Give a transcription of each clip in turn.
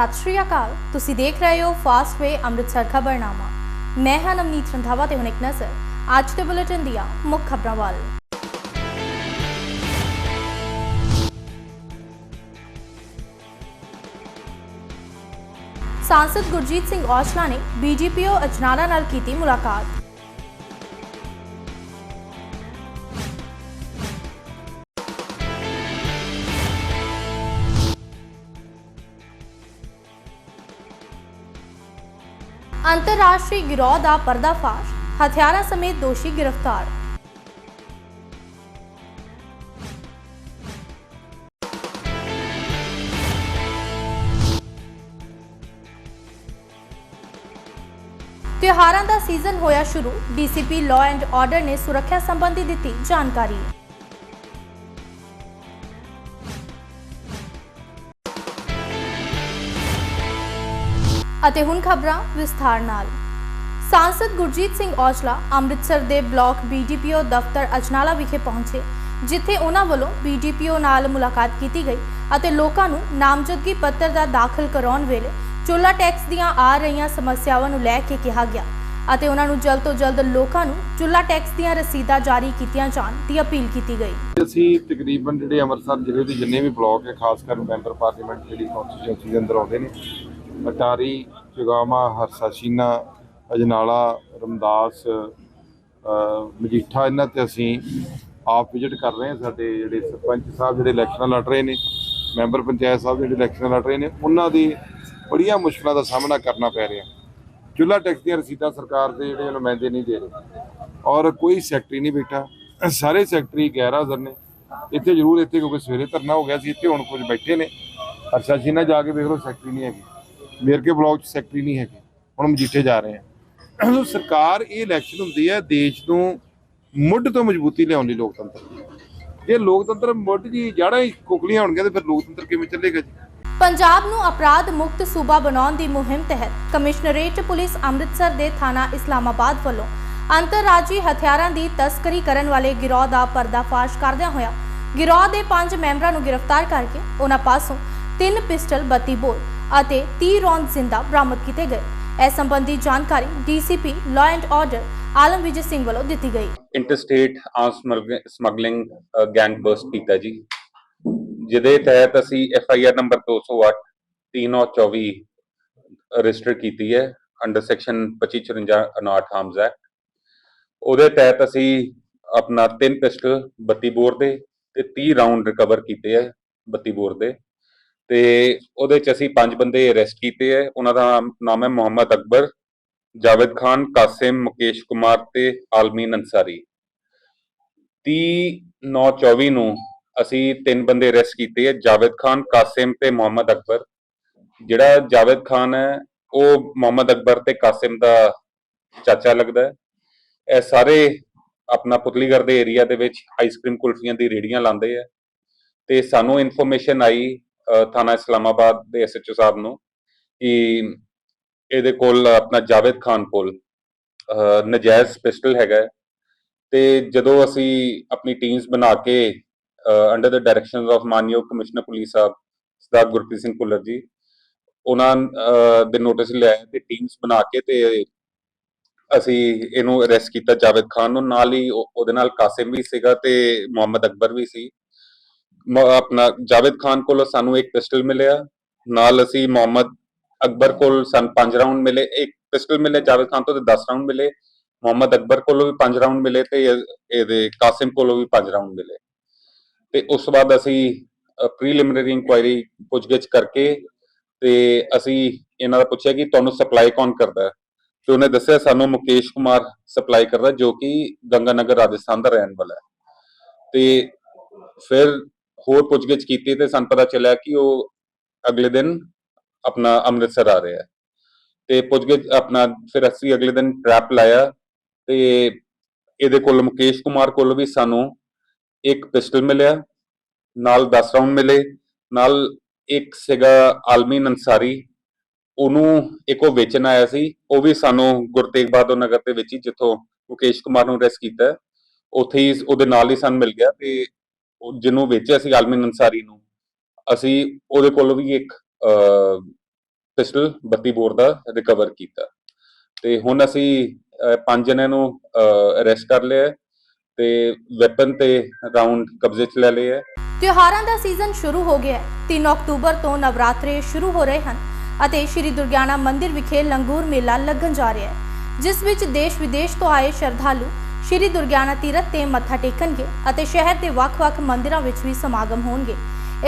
ਸਤਿ ਸ਼੍ਰੀ ਅਕਾਲ। ਤੁਸੀਂ ਦੇਖ ਰਹੇ ਹੋ ਫਾਸਟ ਵੇ ਅੰਮ੍ਰਿਤਸਰ ਖਬਰਨਾਮਾ। ਮੈਂ ਹਾਂ ਨਵਨੀਤ ਰੰਧਾਵਾ ਤੇ ਹੁਣ ਇੱਕ ਨਜ਼ਰ। ਅੱਜ ਦੇ ਬੁਲੇਟਿਨ ਦੀਆਂ ਮੁੱਖ ਖਬਰਾਂ ਵੱਲ। ਸਾਂਸਦ ਗੁਰਜੀਤ ਸਿੰਘ ਔਜਲਾ ਨੇ ਬੀਜੇਪੀਓ ਅਜਨਾਲਾ ਨਾਲ ਕੀਤੀ ਮੁਲਾਕਾਤ। ਅੰਤਰਰਾਸ਼ਟਰੀ ਗਿਰੋਹ ਦਾ ਪਰਦਾਫਾਸ਼, ਹਥਿਆਰਾਂ ਸਮੇਤ ਦੋਸ਼ੀ ਗ੍ਰਿਫਤਾਰ। ਤਿਉਹਾਰਾਂ ਦਾ ਸੀਜ਼ਨ ਹੋਇਆ ਸ਼ੁਰੂ। ਡੀਸੀਪੀ, ਲਾਅ ਐਂਡ ਆਰਡਰ ਨੇ ਸੁਰੱਖਿਆ ਸੰਬੰਧੀ ਦਿੱਤੀ ਜਾਣਕਾਰੀ। ਅਤੇ ਹੁਣ ਖਬਰਾਂ ਵਿਸਥਾਰ ਨਾਲ। ਸਾਂਸਦ ਗੁਰਜੀਤ ਸਿੰਘ ਔਜਲਾ ਅੰਮ੍ਰਿਤਸਰ ਦੇ ਬਲਾਕ ਬੀਡੀਪੀਓ ਦਫ਼ਤਰ ਅਜਨਾਲਾ ਵਿਖੇ ਪਹੁੰਚੇ, ਜਿੱਥੇ ਉਹਨਾਂ ਵੱਲੋਂ ਬੀਡੀਪੀਓ ਨਾਲ ਮੁਲਾਕਾਤ ਕੀਤੀ ਗਈ ਅਤੇ ਲੋਕਾਂ ਨੂੰ ਨਾਮਜ਼ਦਗੀ ਪੱਤਰ ਦਾ ਦਾਖਲ ਕਰਾਉਣ ਵੇਲੇ ਚੁੱਲਾ ਟੈਕਸ ਦੀਆਂ ਆ ਰਹੀਆਂ ਸਮੱਸਿਆਵਾਂ ਨੂੰ ਲੈ ਕੇ ਕਿਹਾ ਗਿਆ ਅਤੇ ਉਹਨਾਂ ਨੂੰ ਜਲਦ ਤੋਂ ਜਲਦ ਲੋਕਾਂ ਨੂੰ ਚੁੱਲਾ ਟੈਕਸ ਦੀਆਂ ਰਸੀਦਾਂ ਜਾਰੀ ਕੀਤੀਆਂ ਜਾਣ ਦੀ ਅਪੀਲ ਕੀਤੀ ਗਈ। ਅਸੀਂ ਤਕਰੀਬਨ ਜਿਹੜੇ ਅੰਮ੍ਰਿਤਸਰ ਜ਼ਿਲ੍ਹੇ ਦੇ ਜਿੰਨੇ ਵੀ ਬਲਾਕ ਹੈ, ਖਾਸ ਕਰ ਮੈਂਬਰ ਪਾਰਲੀਮੈਂਟ ਜਿਹੜੀ ਕੌਂਸਟੀਚੁਐਂਸੀ ਦੇ ਅੰਦਰ ਆਉਂਦੇ ਨੇ ਅਟਾਰੀ ਚੁਗਾਮਾ ਹਰਸਾ ਅਜਨਾਲਾ, ਰਮਦਾਸ ਮਜੀਠਾ, ਇਹਨਾਂ ਤੇ ਅਸੀਂ ਆਪ ਵਿਜ਼ਿਟ ਕਰ ਰਹੇ ਹਾਂ। ਸਾਡੇ ਜਿਹੜੇ ਸਰਪੰਚ ਸਾਹਿਬ ਜਿਹੜੇ ਇਲੈਕਸ਼ਨਾਂ ਲੜ ਰਹੇ ਨੇ, ਮੈਂਬਰ ਪੰਚਾਇਤ ਸਾਹਿਬ ਜਿਹੜੇ ਇਲੈਕਸ਼ਨਾਂ ਲੜ ਰਹੇ ਨੇ, ਉਹਨਾਂ ਦੀ ਬੜੀਆਂ ਮੁਸ਼ਕਲਾਂ ਦਾ ਸਾਹਮਣਾ ਕਰਨਾ ਪੈ ਰਿਹਾ। ਚੁੱਲਾ ਟੈਕਸ ਦੀਆਂ ਰਸੀਦਾਂ ਸਰਕਾਰ ਦੇ ਜਿਹੜੇ ਨੁਮਾਇੰਦੇ ਨਹੀਂ ਦੇ ਰਹੇ। ਔਰ ਕੋਈ ਸੈਕਟਰੀ ਨਹੀਂ ਬੈਠਾ। ਸਾਰੇ ਸੈਕਟਰੀ ਗੈਰ ਹਾਜ਼ਰ ਨੇ। ਇੱਥੇ ਜ਼ਰੂਰ ਇੱਥੇ ਕਿਉਂਕਿ ਸਵੇਰੇ ਧਰਨਾ ਹੋ ਗਿਆ ਸੀ, ਇੱਥੇ ਹੁਣ ਕੁਝ ਬੈਠੇ ਨੇ। ਅਰਸ਼ਾ ਜੀ ਨਾਲ ਜਾ ਕੇ ਵੇਖ ਲਓ, ਸੈਕਟਰੀ ਨਹੀਂ ਹੈਗੀ। ਮੇਰਕੇ ਬਲਾਕ ਚ ਸੈਕਟਰੀ ਨਹੀਂ ਹੈਗੀ। ਹੁਣ ਮਜੀਠੇ ਜਾ ਰਹੇ। ਆ ਸੋ ਸਰਕਾਰ ਇਹ ਇਲੈਕਸ਼ਨ ਹੁੰਦੀ ਹੈ, ਦੇਸ਼ ਨੂੰ ਮੁੱਢ ਤੋਂ ਮਜ਼ਬੂਤੀ ਲਿਆਉਣ ਲਈ ਲੋਕਤੰਤਰ। ਜੇ ਲੋਕਤੰਤਰ ਮੁੱਢ ਦੀ ਜੜ੍ਹਾਂ ਹੀ ਕੁਕਲੀਆਂ ਹੋਣਗੀਆਂ ਤੇ ਫਿਰ ਲੋਕਤੰਤਰ ਕਿਵੇਂ ਚੱਲੇਗਾ ਜੀ? ਪੰਜਾਬ ਨੂੰ ਅਪਰਾਧ ਮੁਕਤ ਸੂਬਾ ਬਣਾਉਣ ਦੀ ਮੁਹਿੰਮ ਤਹਿਤ ਕਮਿਸ਼ਨਰੇਟ ਪੁਲਿਸ ਅੰਮ੍ਰਿਤਸਰ ਦੇ ਥਾਣਾ ਇਸਲਾਮਾਬਾਦ ਵੱਲੋਂ ਅੰਤਰਰਾਜੀ ਹਥਿਆਰਾਂ ਦੀ ਤਸਕਰੀ ਕਰਨ ਵਾਲੇ ਗਿਰੋਹ ਦਾ ਪਰਦਾਫਾਸ਼ ਕਰਦਿਆਂ ਹੋਇਆ ਗਿਰੋਹ ਦੇ 5 ਮੈਂਬਰਾਂ ਨੂੰ ਗ੍ਰਿਫਤਾਰ ਕਰਕੇ ਉਹਨਾਂ ਪਾਸੋਂ ਤਿੰਨ ਪਿਸਟਲ 32 ਬੋਰ ਅਤੇ 30 ਰੌਂਦ ਜ਼ਿੰਦਾ ਬਰਾਮਦ ਕੀਤੇ ਗਏ। ਇਸ ਸੰਬੰਧੀ ਜਾਣਕਾਰੀ DCP law and order Alam Vijay Singh ਵੱਲੋਂ ਦਿੱਤੀ ਗਈ। Interstate arm smuggling gang bust ਕੀਤਾ ਜੀ। ਜਿਹਦੇ ਤਹਿਤ ਅਸੀਂ F I R number 208 3924 register ਕੀਤੀ ਹੈ, under section 2554 and Arms Act. ਉਹਦੇ ਤਹਿਤ ਅਸੀਂ ਆਪਣਾ ਤਿੰਨ ਪਿਸਟਲ 32 ਬੋਰ ਦੇ ਤੇ 30 ਰਾਉਂਡ ਰਿਕਵਰ ਕੀਤੇ ਹੈ 32 ਬੋਰ ਦੇ। ਤੇ ਉਹਦੇ ਚ ਅਸੀਂ ਪੰਜ ਬੰਦੇ ਅਰੈਸਟ ਕੀਤੇ ਹੈ ਉਹਨਾਂ ਦਾ ਨਾਮ ਹੈ ਮੁਹੰਮਦ ਅਕਬਰ, ਜਾਵੇਦ ਖਾਨ, ਕਾਸਿਮ, ਮੁਕੇਸ਼ ਕੁਮਾਰ ਤੇ ਆਲਮੀਨ ਅੰਸਾਰੀ 30 9 24 ਨੂੰ ਅਸੀਂ ਤਿੰਨ ਬੰਦੇ ਅਰੈਸਟ ਕੀਤੇ ਹੈ ਜਾਵੇਦ ਖਾਨ, ਕਾਸਿਮ ਤੇ ਮੁਹੰਮਦ ਅਕਬਰ। ਜਿਹੜਾ ਜਾਵੇਦ ਖਾਨ ਹੈ ਉਹ ਮੁਹੰਮਦ ਅਕਬਰ ਤੇ ਕਾਸਿਮ ਦਾ ਚਾਚਾ ਲੱਗਦਾ ਹੈ ਇਹ ਸਾਰੇ ਆਪਣਾ ਪੁਤਲੀਗੜ੍ਹ ਦੇ ਏਰੀਆ ਦੇ ਵਿੱਚ ਆਈਸਕ੍ਰੀਮ ਕੁਲਫੀਆਂ ਦੀ ਰੇੜੀਆਂ ਲਾਉਂਦੇ ਆ ਤੇ ਸਾਨੂੰ ਇਨਫੋਰਮੇਸ਼ਨ ਆਈ ਥਾਣਾ ਇਸਲਾਮਾਬਾਦ ਦੇ ਐਸਐਚਓ ਸਾਹਿਬ ਨੂੰ ਕਿ ਇਹਦੇ ਕੋਲ ਆਪਣਾ ਜਾਵੇਦ ਖਾਨ ਕੋਲ ਨਜਾਇਜ਼ ਪਿਸਟਲ ਹੈਗਾ ਤੇ ਜਦੋਂ ਅਸੀਂ ਆਪਣੀ ਟੀਮਸ ਬਣਾ ਕੇ ਅੰਡਰ ਦ ਡਾਇਰੈਕਸ਼ਨਸ ਆਫ ਮਾਨਯੋਗ ਕਮਿਸ਼ਨਰ ਪੁਲਿਸ ਸਾਹਿਬ, ਸਰਦਾਰ ਗੁਰਪ੍ਰੀਤ ਸਿੰਘ ਭੁੱਲਰ ਜੀ, ਉਹਨਾਂ ਦੇ ਨੋਟਿਸ ਲਿਆਏ ਤੇ ਟੀਮਸ ਬਣਾ ਕੇ ਤੇ ਅਸੀਂ ਇਹਨੂੰ ਅਰੈਸਟ ਕੀਤਾ ਜਾਵੇਦ ਖਾਨ ਨੂੰ। ਨਾਲ ਹੀ ਉਹ- ਉਹਦੇ ਨਾਲ ਕਾਸਿਮ ਵੀ ਸੀਗਾ ਤੇ ਮੁਹੰਮਦ ਅਕਬਰ ਵੀ ਸੀ। ਆਪਣਾ ਜਾਵੇਦ ਖਾਨ ਕੋਲੋਂ ਸਾਨੂੰ ਇੱਕ ਪਿਸਟਲ ਮਿਲਿਆ। ਨਾਲ ਅਸੀਂ ਮੁਹੰਮਦ ਅਕਬਰ ਕੋਲ ਸਾਨੂੰ 5 ਰਾਉਂਡ ਮਿਲੇ। ਇੱਕ ਪਿਸਟਲ ਮਿਲੇ, ਜਾਵੇਦ ਖਾਨ ਤੋਂ ਤੇ 10 ਰਾਉਂਡ ਮਿਲੇ। ਮੁਹੰਮਦ ਅਕਬਰ ਕੋਲੋਂ ਵੀ 5 ਰਾਉਂਡ ਮਿਲੇ ਤੇ ਇਹਦੇ ਕਾਸਿਮ ਕੋਲੋਂ ਵੀ 5 ਰਾਉਂਡ ਮਿਲੇ। ਤੇ ਉਸ ਤੋਂ ਬਾਅਦ ਅਸੀਂ ਪ੍ਰੀਲਿਮਿਨਰੀ ਇਨਕੁਆਇਰੀ ਪੁੱਛਗਿੱਛ ਕਰਕੇ ਤੇ ਅਸੀਂ ਇਹਨਾਂ ਦਾ ਪੁੱਛਿਆ ਕਿ ਤੁਹਾਨੂੰ ਸਪਲਾਈ ਕੌਣ ਕਰਦਾ ਹੈ? ਤੇ ਉਹਨੇ ਦੱਸਿਆ ਸਾਨੂੰ ਮੁਕੇਸ਼ ਕੁਮਾਰ ਸਪਲਾਈ ਕਰਦਾ ਜੋ ਕਿ ਗੰਗਾਨਗਰ ਰਾਜਸਥਾਨ ਦਾ ਰਹਿਣ ਵਾਲਾ ਹੈ। ਤੇ ਫਿਰ ਹੋਰ ਪੁੱਛਗਿੱਛ ਕੀਤੀ ਤੇ ਸਾਨੂੰ ਪਤਾ ਚੱਲਿਆ ਕਿ ਉਹ ਅਗਲੇ ਦਿਨ ਆਪਣਾ ਅੰਮ੍ਰਿਤਸਰ ਆ ਰਿਹਾ ਤੇ ਪੁੱਛਗਿੱਛ ਆਪਣਾ ਫਿਰ ਅਸੀਂ ਅਗਲੇ ਦਿਨ ਟਰੈਪ ਲਾਇਆ ਤੇ ਇਹਦੇ ਕੋਲ ਮੁਕੇਸ਼ ਕੁਮਾਰ ਕੋਲ ਵੀ ਸਾਨੂੰ ਇੱਕ ਪਿਸਟਲ ਮਿਲਿਆ, ਨਾਲ 10 ਰਾਉਂਡ ਮਿਲੇ, ਨਾਲ ਇੱਕ ਸੀਗਾ ਆਲਮੀਨ ਅੰਸਾਰੀ ਉਹਨੂੰ ਇੱਕ ਉਹ ਵੇਚਣ ਆਇਆ ਸੀ, ਉਹ ਵੀ ਸਾਨੂੰ ਗੁਰੂ ਤੇਗ ਬਹਾਦਰ ਨਗਰ ਤੇ ਵੇਚੀ ਹੀ ਜਿੱਥੋਂ ਮੁਕੇਸ਼ ਕੁਮਾਰ ਨੂੰ ਅਰੈਸਟ ਕੀਤਾ, ਉੱਥੇ ਹੀ ਉਹਦੇ ਨਾਲ ਹੀ ਸਾਨੂੰ ਮਿਲ ਗਿਆ ਤੇ ਜਿਹਨੂੰ ਵੇਚਿਆ ਸੀ ਆਲਮੀਨ ਅੰਸਾਰੀ ਨੂੰ, ਅਸੀਂ ਉਹਦੇ ਕੋਲ ਵੀ ਇੱਕ ਪਿਸਟਲ 32 ਬੋਰ ਦਾ ਰਿਕਵਰ ਕੀਤਾ। ਤੇ ਹੁਣ ਅਸੀਂ ਪੰਜ ਜਣਿਆਂ ਨੂੰ ਅਰੈਸਟ ਕਰ ਲਿਆ ਤੇ ਵੈਪਨ ਤੇ ਰਾਉਂਡ ਕਬਜ਼ੇ 'ਚ ਲੈ ਲਏ ਹੈ। ਤਿਉਹਾਰਾਂ ਦਾ ਸੀਜ਼ਨ ਸ਼ੁਰੂ ਹੋ ਗਿਆ ਹੈ। 3 ਅਕਤੂਬਰ ਤੋਂ ਨਵਰਾਤਰੇ ਸ਼ੁਰੂ ਹੋ ਰਹੇ ਹਨ ਅਤੇ ਸ਼੍ਰੀ ਦੁਰਗਿਆਨਾ ਮੰਦਿਰ ਵਿਖੇ ਲੰਗੂਰ ਮੇਲਾ ਲੱਗਣ ਜਾ ਰਿਹਾ ਹੈ, ਜਿਸ ਵਿੱਚ ਦੇਸ਼ ਵਿਦੇਸ਼ ਤੋਂ ਆਏ ਸ਼ਰਧਾਲੂ ਸ਼੍ਰੀ ਦੁਰਗਿਆਣਾ ਤੀਰਥ ਤੇ ਮੱਥਾ ਟੇਕਣਗੇ ਅਤੇ ਸ਼ਹਿਰ ਦੇ ਵੱਖ-ਵੱਖ ਮੰਦਿਰਾਂ ਵਿੱਚ ਵੀ ਸਮਾਗਮ ਹੋਣਗੇ।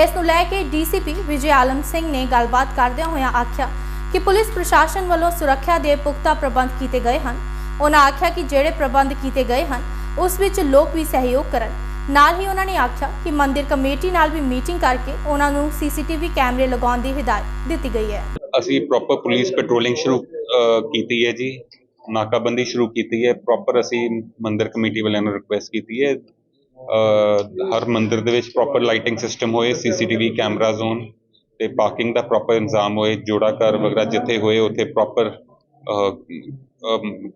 ਇਸ ਨੂੰ ਲੈ ਕੇ ਡੀਸੀਪੀ ਵਿਜੇ ਆਲਮ ਸਿੰਘ ਨੇ ਗੱਲਬਾਤ ਕਰਦਿਆਂ ਹੋਇਆਂ ਆਖਿਆ ਕਿ ਪੁਲਿਸ ਪ੍ਰਸ਼ਾਸਨ ਵੱਲੋਂ ਸੁਰੱਖਿਆ ਦੇ ਪੁਖਤਾ ਪ੍ਰਬੰਧ ਕੀਤੇ ਗਏ ਹਨ। ਉਹਨਾਂ ਆਖਿਆ ਕਿ ਜਿਹੜੇ ਪ੍ਰਬੰਧ ਕੀਤੇ ਗਏ ਹਨ, ਉਸ ਵਿੱਚ ਲੋਕ ਵੀ ਸਹਿਯੋਗ ਕਰਨ। ਨਾਲ ਹੀ ਉਹਨਾਂ ਨੇ ਆਖਿਆ ਕਿ ਮੰਦਿਰ ਕਮੇਟੀ ਨਾਲ ਵੀ ਮੀਟਿੰਗ ਕਰਕੇ ਉਹਨਾਂ ਨੂੰ ਸੀਸੀਟੀਵੀ ਕੈਮਰੇ ਲਗਾਉਣ ਦੀ ਹਦਾਇਤ ਦਿੱਤੀ ਗਈ ਹੈ। ਅਸੀਂ ਪ੍ਰੋਪਰ ਪੁਲਿਸ ਪੈਟਰੋਲਿੰਗ ਸ਼ੁਰੂ ਕੀਤੀ ਹੈ ਜੀ। ਨਾਕਾਬੰਦੀ ਸ਼ੁਰੂ ਕੀਤੀ ਹੈ ਪ੍ਰੋਪਰ ਅਸੀਂ ਮੰਦਿਰ ਕਮੇਟੀ ਵਾਲਿਆਂ ਨੂੰ ਰਿਕੁਐਸਟ ਕੀਤੀ ਹੈ ਹਰ ਮੰਦਿਰ ਦੇ ਵਿੱਚ ਪ੍ਰੋਪਰ ਲਾਈਟਿੰਗ ਸਿਸਟਮ ਹੋਏ ਸੀਸੀਟੀਵੀ ਕੈਮਰਾ ਜ਼ੋਨ ਤੇ ਪਾਰਕਿੰਗ ਦਾ ਪ੍ਰੋਪਰ ਇੰਤਜ਼ਾਮ ਹੋਏ, ਜੋੜਾ ਘਰ ਵਗੈਰਾ ਜਿੱਥੇ ਹੋਏ, ਉੱਥੇ ਪ੍ਰੋਪਰ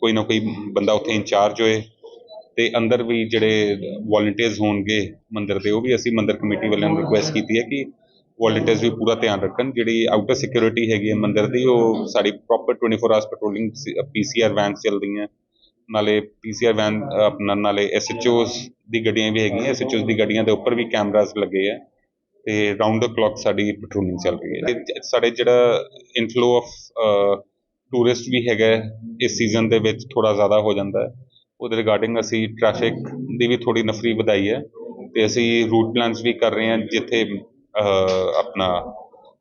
ਕੋਈ ਨਾ ਕੋਈ ਬੰਦਾ ਉੱਥੇ ਇੰਚਾਰਜ ਹੋਏ ਤੇ ਅੰਦਰ ਵੀ ਜਿਹੜੇ ਵੋਲੰਟੀਅਰਸ ਹੋਣਗੇ ਮੰਦਿਰ ਦੇ, ਉਹ ਵੀ ਅਸੀਂ ਮੰਦਿਰ ਕਮੇਟੀ ਵਾਲਿਆਂ ਨੂੰ ਰਿਕੁਐਸਟ ਕੀਤੀ ਹੈ ਕਿ ਵੋਲੰਟੀਅਰਸ ਵੀ ਪੂਰਾ ਧਿਆਨ ਰੱਖਣ ਜਿਹੜੀ ਆਊਟਰ ਸਿਕਿਉਰਿਟੀ ਹੈਗੀ ਹੈ ਮੰਦਿਰ ਦੀ ਉਹ ਸਾਡੀ proper 24 hours patrolling PCR vans ਚੱਲਦੀਆਂ ਨਾਲੇ ਪੀਸੀਆਰ ਵੈਨ ਆਪਣਾ ਨਾਲੇ ਐਸਐਚਓਸ ਦੀ ਗੱਡੀਆਂ ਵੀ ਹੈਗੀਆਂ ਐਸਐਚਓਸ ਦੀ ਗੱਡੀਆਂ ਦੇ ਉੱਪਰ ਵੀ ਕੈਮਰਾਸ ਲੱਗੇ ਆ ਤੇ ਰਾਉਂਡ ਦ ਕਲੌਕ ਸਾਡੀ ਪੈਟਰੋਲਿੰਗ ਚੱਲ ਰਹੀ ਹੈ। ਸਾਡੇ ਜਿਹੜਾ ਇਨਫਲੋ ਆਫ ਟੂਰਿਸਟ ਵੀ ਹੈਗਾ ਇਸ ਸੀਜ਼ਨ ਦੇ ਵਿੱਚ ਥੋੜਾ ਜ਼ਿਆਦਾ ਹੋ ਜਾਂਦਾ ਹੈ। ਉਹਦੇ ਰਿਗਾਰਡਿੰਗ ਅਸੀਂ ਟ੍ਰੈਫਿਕ ਦੀ ਵੀ ਥੋੜੀ ਨਫਰੀ ਵਧਾਈ ਹੈ ਤੇ ਅਸੀਂ ਰੂਟ ਪਲਾਨਸ ਵੀ ਕਰ ਰਹੇ ਹਾਂ ਜਿੱਥੇ ਆਪਣਾ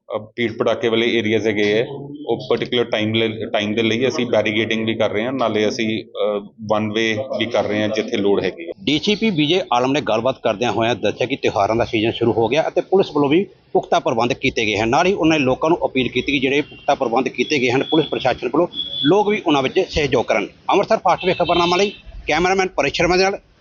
ਅਹ, ਭੀੜ ਭੜਾਕੇ ਵਾਲੇ ਏਰੀਆਜ਼ ਹੈਗੇ ਹੈ। ਉਹ ਪਰਟੀਕੁਲਰ ਟਾਈਮ ਟਾਈਮ ਦੇ ਲਈ ਅਸੀਂ ਬੈਰੀਗੇਟਿੰਗ ਵੀ ਕਰ ਰਹੇ ਹਾਂ ਨਾਲੇ ਅਸੀਂ ਵਨ ਵੇ ਵੀ ਕਰ ਰਹੇ ਹਾਂ ਜਿੱਥੇ ਲੋੜ ਹੈਗੀ ਹੈ। ਡੀਸੀਪੀ ਵਿਜੇ ਆਲਮ ਨੇ ਗੱਲਬਾਤ ਕਰਦਿਆਂ ਹੋਇਆਂ ਦੱਸਿਆ ਕਿ ਤਿਉਹਾਰਾਂ ਦਾ ਸੀਜ਼ਨ ਸ਼ੁਰੂ ਹੋ ਗਿਆ ਅਤੇ ਪੁਲਿਸ ਵੱਲੋਂ ਵੀ ਪੁਖਤਾ ਪ੍ਰਬੰਧ ਕੀਤੇ ਗਏ ਹਨ। ਨਾਲ ਹੀ ਉਹਨਾਂ ਨੇ ਲੋਕਾਂ ਨੂੰ ਅਪੀਲ ਕੀਤੀ ਕਿ ਜਿਹੜੇ ਪੁਖਤਾ ਪ੍ਰਬੰਧ ਕੀਤੇ ਗਏ ਹਨ ਪੁਲਿਸ ਪ੍ਰਸ਼ਾਸਨ ਵੱਲੋਂ ਲੋਕ ਵੀ ਉਹਨਾਂ ਵਿੱਚ ਸਹਿਯੋਗ ਕਰਨ। ਅੰਮ੍ਰਿਤਸਰ ਫਾਸਟ ਵੇ ਖਬਰਨਾਮਾ ਲਈ ਕੈਮਰਾਮੈਨ ਪਰੇਸ਼ ਸ਼ਰਮਾ ਦੇ ਨਾਲ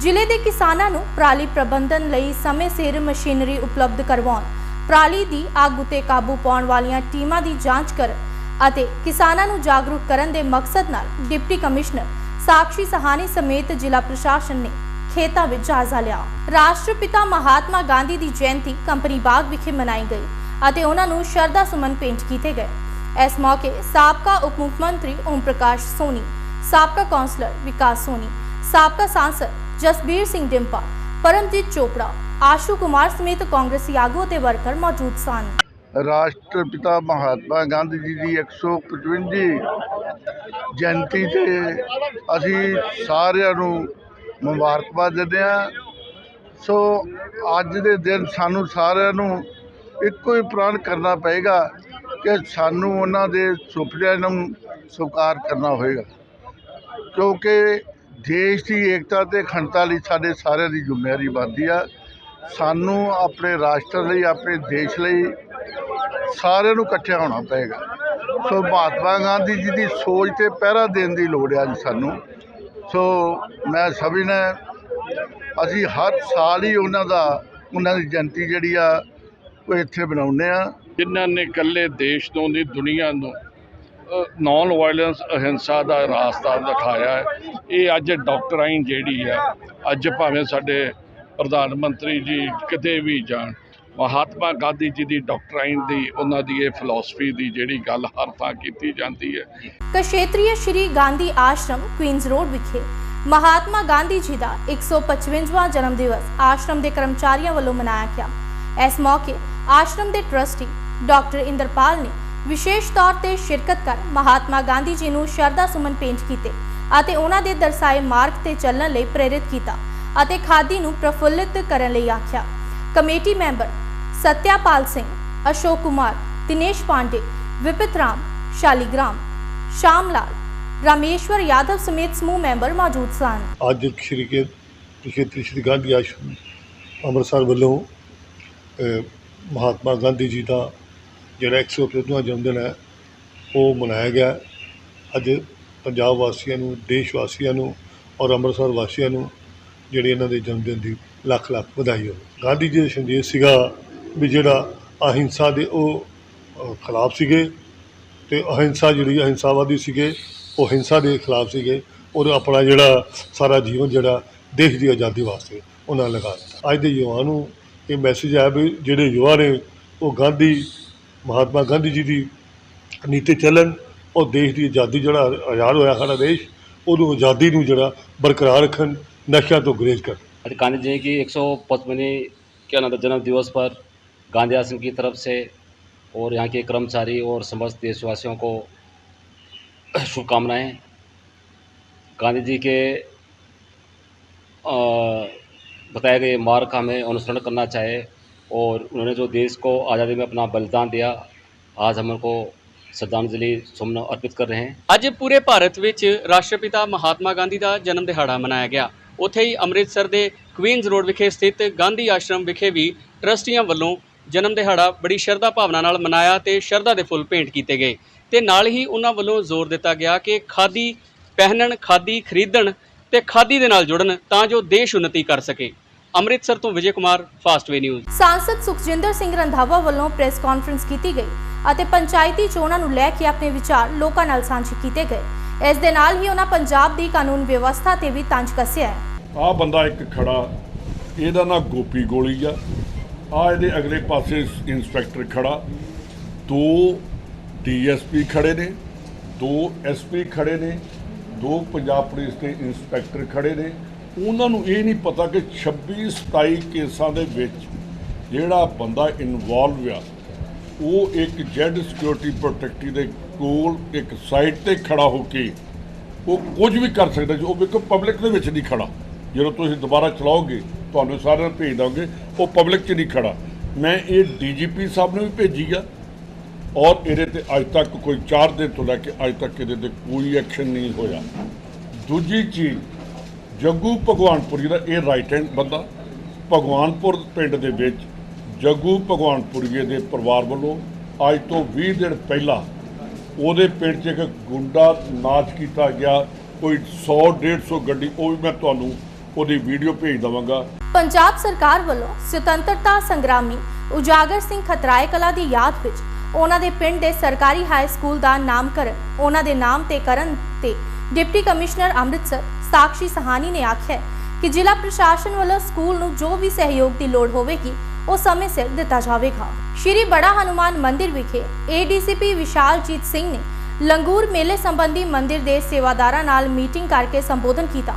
ਜ਼ਿਲ੍ਹੇ ਦੇ ਕਿਸਾਨਾਂ ਨੂੰ ਪਰਾਲੀ ਪ੍ਰਬੰਧਨ ਲਈ ਸਮੇਂ ਸਿਰ ਮਸ਼ੀਨਰੀ ਉਪਲਬਧ ਕਰਵਾਉਣ, ਪਰਾਲੀ ਦੀ ਅੱਗ ਉਤੇ ਕਾਬੂ ਪਾਉਣ ਵਾਲੀਆਂ ਟੀਮਾਂ ਦੀ ਜਾਂਚ ਕਰਨ ਅਤੇ ਕਿਸਾਨਾਂ ਨੂੰ ਜਾਗਰੂਕ ਕਰਨ ਦੇ ਮਕਸਦ ਨਾਲ ਡਿਪਟੀ ਕਮਿਸ਼ਨਰ ਸਾਕਸ਼ੀ ਸਹਾਨੀ ਸਮੇਤ ਜ਼ਿਲ੍ਹਾ ਪ੍ਰਸ਼ਾਸਨ ਨੇ ਖੇਤਾਂ ਵਿੱਚ ਜਾਇਜ਼ਾ ਲਿਆ। ਰਾਸ਼ਟਰਪਿਤਾ ਮਹਾਤਮਾ ਗਾਂਧੀ ਦੀ ਜਯੰਤੀ ਕੰਪਨੀ ਬਾਗ ਵਿਖੇ ਮਨਾਈ ਗਈ ਅਤੇ ਉਹਨਾਂ ਨੂੰ ਸ਼ਰਧਾ ਸੁਮਨ ਭੇਂਟ ਕੀਤੇ ਗਏ। ਇਸ ਮੌਕੇ ਸਾਬਕਾ ਉਪ ਮੁੱਖ ਮੰਤਰੀ ਓਮ ਪ੍ਰਕਾਸ਼ ਸੋਨੀ, ਸਾਬਕਾ ਕੌਂਸਲਰ ਵਿਕਾਸ ਸੋਨੀ, ਸਾਬਕਾ ਸਾਂਸਦ ਜਸਬੀਰ ਸਿੰਘ ਡਿੰਪਾ, ਪਰਮਜੀਤ ਚੋਪੜਾ, ਆਸ਼ੂ ਕੁਮਾਰ ਸਮੇਤ ਕਾਂਗਰਸੀ ਆਗੂ ਅਤੇ ਵਰਕਰ ਮੌਜੂਦ ਸਨ। ਰਾਸ਼ਟਰਪਿਤਾ ਮਹਾਤਮਾ ਗਾਂਧੀ ਜੀ ਦੀ 155 ਜਯੰਤੀ ਤੇ ਅਸੀਂ ਸਾਰਿਆਂ ਨੂੰ ਮੁਬਾਰਕਬਾਦ ਦਿੰਦੇ ਹਾਂ। ਸੋ ਅੱਜ ਦੇ ਦਿਨ ਸਾਨੂੰ ਸਾਰਿਆਂ ਨੂੰ ਇੱਕੋ ਹੀ ਪ੍ਰਣ ਕਰਨਾ ਪਏਗਾ ਕਿ ਸਾਨੂੰ ਉਹਨਾਂ ਦੇ ਸੁਪਨਿਆਂ ਨੂੰ ਸਵੀਕਾਰ ਕਰਨਾ ਹੋਏਗਾ। ਕਿਉਂਕਿ ਦੇਸ਼ ਦੀ ਏਕਤਾ ਤੇ ਅਖੰਡਤਾ ਲਈ ਸਾਡੇ ਸਾਰਿਆਂ ਦੀ ਜ਼ਿੰਮੇਵਾਰੀ ਬਣਦੀ ਆ। ਸਾਨੂੰ ਆਪਣੇ ਰਾਸ਼ਟਰ ਲਈ, ਆਪਣੇ ਦੇਸ਼ ਲਈ ਸਾਰਿਆਂ ਨੂੰ ਇਕੱਠਿਆ ਹੋਣਾ ਪਏਗਾ। ਸੋ ਮਹਾਤਮਾ ਗਾਂਧੀ ਜੀ ਦੀ ਸੋਚ ਤੇ ਪਹਿਰਾ ਦੇਣ ਦੀ ਲੋੜ ਆ ਅੱਜ ਸਾਨੂੰ। ਸੋ ਮੈਂ ਸਭੀ ਨੇ ਅਸੀਂ ਹਰ ਸਾਲ ਹੀ ਉਹਨਾਂ ਦਾ, ਉਹਨਾਂ ਦੀ ਜਯੰਤੀ ਜਿਹੜੀ ਆ, ਉਹ ਇੱਥੇ ਬਣਾਉਂਦੇ ਆ। ਜਿਨ੍ਹਾਂ ਨੇ ਇਕੱਲੇ ਦੇਸ਼ ਤੋਂ ਨਹੀਂ, ਦੁਨੀਆ ਨੂੰ ਨਾਨ ਵਾਇਲੈਂਸ ਅਹਿੰਸਾ ਦਾ ਰਾਸਤਾ ਦਿਖਾਇਆ ਹੈ। ਇਹ ਅੱਜ ਡਾਕਟਰਾਈਨ ਜਿਹੜੀ ਹੈ, ਅੱਜ ਭਾਵੇਂ ਸਾਡੇ ਪ੍ਰਧਾਨ ਮੰਤਰੀ ਜੀ ਕਿਤੇ ਵੀ ਜਾਣ, ਮਹਾਤਮਾ ਗਾਂਧੀ ਜੀ ਦੀ ਡਾਕਟਰਾਈਨ ਦੀ, ਉਹਨਾਂ ਦੀ ਇਹ ਫਿਲਾਸਫੀ ਦੀ ਜਿਹੜੀ ਗੱਲ ਹਰ ਥਾਂ ਕੀਤੀ ਜਾਂਦੀ ਹੈ। ਕਸ਼ੇਤਰੀय ਸ਼੍ਰੀ ਗਾਂਧੀ ਆਸ਼ਰਮ ਕੁਈਨਜ਼ ਰੋਡ ਵਿਖੇ ਮਹਾਤਮਾ ਗਾਂਧੀ ਜੀ ਦਾ 125ਵਾਂ ਜਨਮ ਦਿਵਸ ਆਸ਼ਰਮ ਦੇ ਕਰਮਚਾਰੀਆਂ ਵੱਲੋਂ ਮਨਾਇਆ ਗਿਆ। ਇਸ ਮੌਕੇ ਆਸ਼ਰਮ ਦੇ ਟਰਸਟੀ ਡਾਕਟਰ ਇੰਦਰਪਾਲ ਨੇ ਵਿਸ਼ੇਸ਼ ਤੌਰ ਤੇ ਸ਼ਿਰਕਤ ਕਰ ਮਹਾਤਮਾ ਗਾਂਧੀ ਜੀ ਨੂੰ ਸ਼ਰਧਾ ਸੁਮਨ ਭੇਂਟ ਕੀਤੇ ਅਤੇ ਉਹਨਾਂ ਦੇ ਦਰਸਾਏ ਮਾਰਗ ਤੇ ਚੱਲਣ ਲਈ ਪ੍ਰੇਰਿਤ ਕੀਤਾ ਅਤੇ ਖਾਦੀ ਨੂੰ ਪ੍ਰਫੁੱਲਿਤ ਕਰਨ ਲਈ ਆਖਿਆ। ਕਮੇਟੀ ਮੈਂਬਰ ਸਤਿਆਪਾਲ ਸਿੰਘ, ਅਸ਼ੋਕ ਕੁਮਾਰ, ਦਿਨੇਸ਼ ਪਾਂਡੇ, ਵਿਪਿਤ ਰਾਮ, ਸ਼ਾਲੀਗ੍ਰਾਮ, ਸ਼ਾਮ ਰਾਮੇਸ਼ਵਰ ਯਾਦਵ ਸਮੇਤ ਸਮੂਹ ਮੈਂਬਰ ਮੌਜੂਦ ਸਨ। ਅੱਜ ਸ਼੍ਰੀ ਕੇ ਖੇਤਰੀ ਸ਼੍ਰੀ ਗਾਂਧੀ ਆਸ਼ਰਮ ਅੰਮ੍ਰਿਤਸਰ ਵੱਲੋਂ ਮਹਾਤਮਾ ਗਾਂਧੀ ਜੀ ਦਾ ਜਿਹੜਾ 155ਵਾਂ ਜਨਮ ਦਿਨ ਹੈ, ਉਹ ਮਨਾਇਆ ਗਿਆ। ਅੱਜ ਪੰਜਾਬ ਵਾਸੀਆਂ ਨੂੰ, ਦੇਸ਼ ਵਾਸੀਆਂ ਨੂੰ ਔਰ ਅੰਮ੍ਰਿਤਸਰ ਵਾਸੀਆਂ ਨੂੰ ਜਿਹੜੇ ਇਹਨਾਂ ਦੇ ਜਨਮ ਦਿਨ ਦੀ ਲੱਖ ਲੱਖ ਵਧਾਈ ਹੋਵੇ। ਗਾਂਧੀ ਜੀ ਦਾ ਸੰਦੇਸ਼ ਸੀਗਾ ਵੀ ਜਿਹੜਾ ਅਹਿੰਸਾ ਦੇ ਉਹ ਖਿਲਾਫ ਸੀਗੇ ਤੇ ਅਹਿੰਸਾ ਜਿਹੜੀ ਅਹਿੰਸਾਵਾਦੀ ਸੀਗੇ, ਉਹ ਹਿੰਸਾ ਦੇ ਖਿਲਾਫ ਸੀਗੇ। ਔਰ ਆਪਣਾ ਜਿਹੜਾ ਸਾਰਾ ਜੀਵਨ ਜਿਹੜਾ ਦੇਸ਼ ਦੀ ਆਜ਼ਾਦੀ ਵਾਸਤੇ ਉਹਨਾਂ ਲਗਾ ਦਿੱਤਾ। ਅੱਜ ਦੇ ਯੁਵਾ ਨੂੰ ਇਹ ਮੈਸੇਜ ਹੈ ਵੀ ਜਿਹੜੇ ਯੁਵਾ ਨੇ, ਉਹ ਗਾਂਧੀ ਮਹਾਤਮਾ ਗਾਂਧੀ ਜੀ ਦੀ ਨੀਤੀ ਚੱਲਣ ਔਰ ਦੇਸ਼ ਦੀ ਆਜ਼ਾਦੀ ਜਿਹੜਾ ਆਜ਼ਾਦ ਹੋਇਆ ਸਾਡਾ ਦੇਸ਼ ਉਹਨੂੰ ਆਜ਼ਾਦੀ ਨੂੰ ਜਿਹੜਾ ਬਰਕਰਾਰ ਰੱਖਣ ਨਸ਼ਿਆਂ ਤੋਂ ਗੁਰੇਜ਼ ਕਰਨ आज गांधी जी की एक सौ पचपनवीं के अनंत जन्म दिवस पर गांधी आश्रम की तरफ से और यहाँ के कर्मचारी और समस्त देशवासियों को शुभकामनाएं गांधी जी के अ, बताए गए मार्ग का हमें अनुसरण करना चाहिए और उन्होंने जो देश को आज़ादी में अपना बलिदान दिया, आज हम उनको ਸ਼ਰਧਾਂਜਲੀ ਸੁਮਨ ਅਰਪਿਤ ਕਰ ਰਹੇ ਹਾਂ ਅੱਜ ਪੂਰੇ ਭਾਰਤ ਵਿੱਚ ਰਾਸ਼ਟਰਪਿਤਾ ਮਹਾਤਮਾ ਗਾਂਧੀ ਦਾ ਜਨਮ ਦਿਹਾੜਾ ਮਨਾਇਆ ਗਿਆ ਉੱਥੇ ਹੀ ਅੰਮ੍ਰਿਤਸਰ ਦੇ ਕੁਈਨਜ਼ ਰੋਡ ਵਿਖੇ ਸਥਿਤ ਗਾਂਧੀ ਆਸ਼ਰਮ ਵਿਖੇ ਵੀ ਟਰਸਟੀਆਂ ਵੱਲੋਂ ਜਨਮ ਦਿਹਾੜਾ ਬੜੀ ਸ਼ਰਧਾ ਭਾਵਨਾ ਨਾਲ ਮਨਾਇਆ ਤੇ ਸ਼ਰਧਾ ਦੇ ਫੁੱਲ ਭੇਂਟ ਕੀਤੇ ਗਏ ਤੇ ਨਾਲ ਹੀ ਉਹਨਾਂ ਵੱਲੋਂ ਜ਼ੋਰ ਦਿੱਤਾ ਗਿਆ ਕਿ ਖਾਦੀ ਪਹਿਨਣ ਖਾਦੀ ਖਰੀਦਣ ਤੇ ਖਾਦੀ ਦੇ ਨਾਲ ਜੁੜਨ ਤਾਂ ਜੋ ਦੇਸ਼ ਉન્નਤੀ ਕਰ ਸਕੇ ਅੰਮ੍ਰਿਤਸਰ ਤੋਂ ਵਿਜੇ ਕੁਮਾਰ ਫਾਸਟਵੇ ਨਿਊਜ਼ ਸਾਂਸਦ ਸੁਖਜਿੰਦਰ ਸਿੰਘ ਰੰਧਾਵਾ ਵੱਲੋਂ ਪ੍ਰੈਸ ਕਾਨਫਰੰਸ ਕੀਤੀ ਗਈ ਅਤੇ ਪੰਚਾਇਤੀ ਚੋਣਾਂ ਨੂੰ ਲੈ ਕੇ ਆਪਣੇ ਵਿਚਾਰ ਲੋਕਾਂ ਨਾਲ ਸਾਂਝੇ ਕੀਤੇ ਗਏ। ਇਸ ਦੇ ਨਾਲ ਹੀ ਉਹਨਾਂ ਪੰਜਾਬ ਦੀ ਕਾਨੂੰਨ ਵਿਵਸਥਾ ਤੇ ਵੀ ਤੰਜ ਕੱਸਿਆ ਹੈ। ਆ ਬੰਦਾ ਇੱਕ ਖੜਾ ਇਹਦਾ ਨਾਂ ਗੋਪੀ ਗੋਲੀ ਆ। ਆ ਇਹਦੇ ਅਗਲੇ ਪਾਸੇ ਇੰਸਪੈਕਟਰ ਖੜਾ। ਦੋ ਡੀਐਸਪੀ ਖੜੇ ਨੇ ਦੋ ਐਸਪੀ ਖੜੇ ਨੇ ਦੋ ਪੰਜਾਬ ਪੁਲਿਸ ਦੇ ਇੰਸਪੈਕਟਰ ਖੜੇ ਨੇ। ਉਹਨਾਂ ਨੂੰ ਇਹ ਨਹੀਂ ਪਤਾ ਕਿ 26 27 ਕੇਸਾਂ ਦੇ ਵਿੱਚ ਜਿਹੜਾ ਬੰਦਾ ਇਨਵੋਲਵ ਆ, ਉਹ ਇੱਕ ਜੈਡ ਸਿਕਿਉਰਿਟੀ ਪ੍ਰੋਟੈਕਟੀ ਦੇ ਕੋਲ ਇੱਕ ਸਾਈਡ ਤੇ ਖੜਾ ਹੋ ਕੇ ਉਹ ਕੁਝ ਵੀ ਕਰ ਸਕਦਾ ਜੀ। ਉਹ ਵੇਖੋ ਪਬਲਿਕ ਦੇ ਵਿੱਚ ਨਹੀਂ ਖੜਾ। ਜਦੋਂ ਤੁਸੀਂ ਦੁਬਾਰਾ ਚਲਾਓਗੇ, ਤੁਹਾਨੂੰ ਸਾਰਿਆਂ ਨੂੰ ਭੇਜ ਦਾਂਗੇ, ਉਹ ਪਬਲਿਕ 'ਚ ਨਹੀਂ ਖੜਾ। ਮੈਂ ਇਹ ਡੀਜੀਪੀ ਸਾਹਿਬ ਨੂੰ ਵੀ ਭੇਜੀ ਆ ਔਰ ਇਹਦੇ ਤੇ ਅੱਜ ਤੱਕ ਕੋਈ 4 ਦਿਨ ਤੋਂ ਲੈ ਕੇ ਅੱਜ ਤੱਕ ਇਹਦੇ ਤੇ ਕੋਈ ਐਕਸ਼ਨ ਨਹੀਂ ਹੋਇਆ। ਦੂਜੀ ਚੀਜ਼ ਜੱਗੂ ਭਗਵਾਨਪੁਰੀ ਦਾ ਇਹ ਰਾਈਟ ਹੈਂਡ ਬੰਦਾ, ਭਗਵਾਨਪੁਰ ਪਿੰਡ ਦੇ ਵਿੱਚ ਜੱਗੂ ਭਗਵਾਨਪੁਰੀਏ ਦੇ ਪਰਿਵਾਰ ਵੱਲੋਂ ਅੱਜ ਤੋਂ 20 ਦਿਨ ਪਹਿਲਾਂ ਉਹਦੇ ਪਿੰਡ 'ਚ ਇੱਕ ਗੁੰਡਾ ਨਾਚ ਕੀਤਾ ਗਿਆ। ਕੋਈ 100 150 ਗੱਡੀ, ਉਹ ਵੀ ਮੈਂ ਤੁਹਾਨੂੰ ਉਹਦੀ ਵੀਡੀਓ ਭੇਜ ਦਵਾਂਗਾ। ਪੰਜਾਬ ਸਰਕਾਰ ਵੱਲੋਂ ਸੁਤੰਤਰਤਾ ਸੰਗਰਾਮੀ ਉਜਾਗਰ ਸਿੰਘ ਖਤਰਾਏ ਕਲਾ ਦੀ ਯਾਦ ਵਿੱਚ ਉਹਨਾਂ ਦੇ ਪਿੰਡ ਦੇ ਸਰਕਾਰੀ ਹਾਈ ਸਕੂਲ ਦਾ ਨਾਮਕਰਨ ਉਹਨਾਂ ਦੇ ਨਾਮ ਤੇ ਕਰਨ ਤੇ ਡਿਪਟੀ ਕਮਿਸ਼ਨਰ ਅੰਮ੍ਰਿਤਸਰ ਸਾਕਸ਼ੀ ਸਹਾਨੀ ਨੇ ਆਖਿਆ ਕਿ ਜ਼ਿਲ੍ਹਾ ਪ੍ਰਸ਼ਾਸਨ ਵੱਲੋਂ ਸਕੂਲ ਨੂੰ ਜੋ ਵੀ ਸਹਿਯੋਗ ਦੀ ਲੋੜ ਹੋਵੇਗੀ, ਉਹ ਸਮੇਂ ਸਿਰ ਦਿੱਤਾ ਜਾਵੇਗਾ। ਸ਼੍ਰੀ ਬੜਾ ਹਨੂਮਾਨ ਮੰਦਿਰ ਵਿਖੇ ਏਡੀਸੀਪੀ ਵਿਸ਼ਾਲਜੀਤ ਸਿੰਘ ਨੇ ਲੰਗੂਰ ਮੇਲੇ ਸੰਬੰਧੀ ਮੰਦਿਰ ਦੇ ਸੇਵਾਦਾਰਾਂ ਨਾਲ ਮੀਟਿੰਗ ਕਰਕੇ ਸੰਬੋਧਨ ਕੀਤਾ।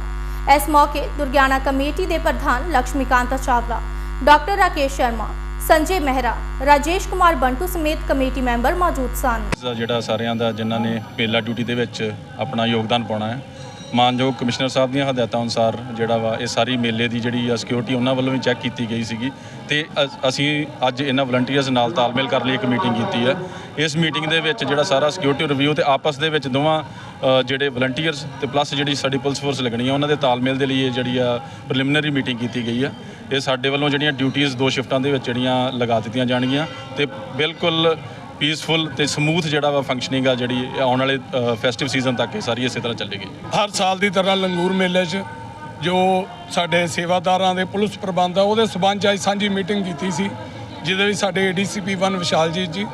ਇਸ ਮੌਕੇ ਦੁਰਗਿਆਣਾ ਕਮੇਟੀ ਦੇ ਪ੍ਰਧਾਨ ਲక్ష్ਮੀਕਾਂਤ ਚਾਵਲਾ, ਡਾਕਟਰ ਰਾਕੇਸ਼ ਸ਼ਰਮਾ ਸੰਜੇ ਮਹਿਰਾ ਰਾਜੇਸ਼ ਕੁਮਾਰ ਬੰਟੂ ਸਮੇਤ ਕਮੇਟੀ ਮੈਂਬਰ ਮੌਜੂਦ ਸਨ। ਦਾ ਜਿਹੜਾ ਸਾਰਿਆਂ ਦਾ ਜਿਨ੍ਹਾਂ ਨੇ ਮੇਲਾ ਡਿਊਟੀ ਦੇ ਵਿੱਚ ਆਪਣਾ ਯੋਗਦਾਨ ਪਾਉਣਾ ਹੈ ਮਾਨਯੋਗ ਕਮਿਸ਼ਨਰ ਸਾਹਿਬ ਦੀਆਂ ਹਦਾਇਤਾਂ ਅਨੁਸਾਰ ਜਿਹੜਾ ਵਾ ਇਹ ਸਾਰੀ ਮੇਲੇ ਦੀ ਜਿਹੜੀ ਆ ਸਿਕਿਉਰਿਟੀ ਉਹਨਾਂ ਵੱਲੋਂ ਵੀ ਚੈੱਕ ਕੀਤੀ ਗਈ ਸੀਗੀ ਤੇ ਅ- ਅਸੀਂ ਅੱਜ ਇਹਨਾਂ ਵਲੰਟੀਅਰਸ ਨਾਲ ਤਾਲਮੇਲ ਕਰਨ ਲਈ ਇੱਕ ਮੀਟਿੰਗ ਕੀਤੀ ਹੈ। ਇਸ ਮੀਟਿੰਗ ਦੇ ਵਿੱਚ ਜਿਹੜਾ ਸਾਰਾ ਸਿਕਿਉਰਿਟੀ ਰਿਵਿਊ ਤੇ ਆਪਸ ਦੇ ਵਿੱਚ ਦੋਵਾਂ ਅ, ਜਿਹੜੇ ਵਲੰਟੀਅਰਸ ਤੇ ਪਲੱਸ ਜਿਹੜੀ ਸਾਡੀ ਪੁਲਿਸ ਫੋਰਸ ਲੱਗਣੀ ਆ ਉਹਨਾਂ ਦੇ ਤਾਲਮੇਲ ਦੇ ਲਈ ਇਹ ਜਿਹੜੀ ਆ ਪ੍ਰੀਲਿਮਿਨਰੀ ਮੀਟਿੰਗ ਕੀਤੀ ਗਈ ਆ। ਇਹ ਸਾਡੇ ਵੱਲੋਂ ਜਿਹੜੀਆਂ ਡਿਊਟੀਆਂ ਦੋ ਸ਼ਿਫਟਾਂ ਦੇ ਵਿੱਚ ਜਿਹੜੀਆਂ ਲਗਾ ਦਿੱਤੀਆਂ ਜਾਣਗੀਆਂ ਤੇ ਬਿਲਕੁਲ ਪੀਸਫੁਲ ਤੇ ਸਮੂਥ ਜਿਹੜਾ ਵਾ ਫੰਕਸ਼ਨਿੰਗ ਆ ਜਿਹੜੀ ਆਉਣ ਵਾਲੇ ਫੈਸਟਿਵ ਸੀਜ਼ਨ ਤੱਕ ਇਹ ਸਾਰੀ ਇਸੇ ਤਰ੍ਹਾਂ ਚੱਲੇਗੀ। ਹਰ ਸਾਲ ਦੀ ਤਰ੍ਹਾਂ ਲੰਗੂਰ ਮੇਲੇ 'ਚ ਜੋ ਸਾਡੇ ਸੇਵਾਦਾਰਾਂ ਦੇ ਪੁਲਿਸ ਪ੍ਰਬੰਧ ਆ, ਉਹਦੇ ਸਬੰਧ 'ਚ ਅੱਜ ਸਾਂਝੀ ਮੀਟਿੰਗ ਕੀਤੀ ਸੀ, ਜਿਹਦੇ ਵਿੱਚ ਸਾਡੇ ਏਡੀਸੀਪੀ 1 ਵਿਸ਼ਾਲਜੀਤ ਜੀ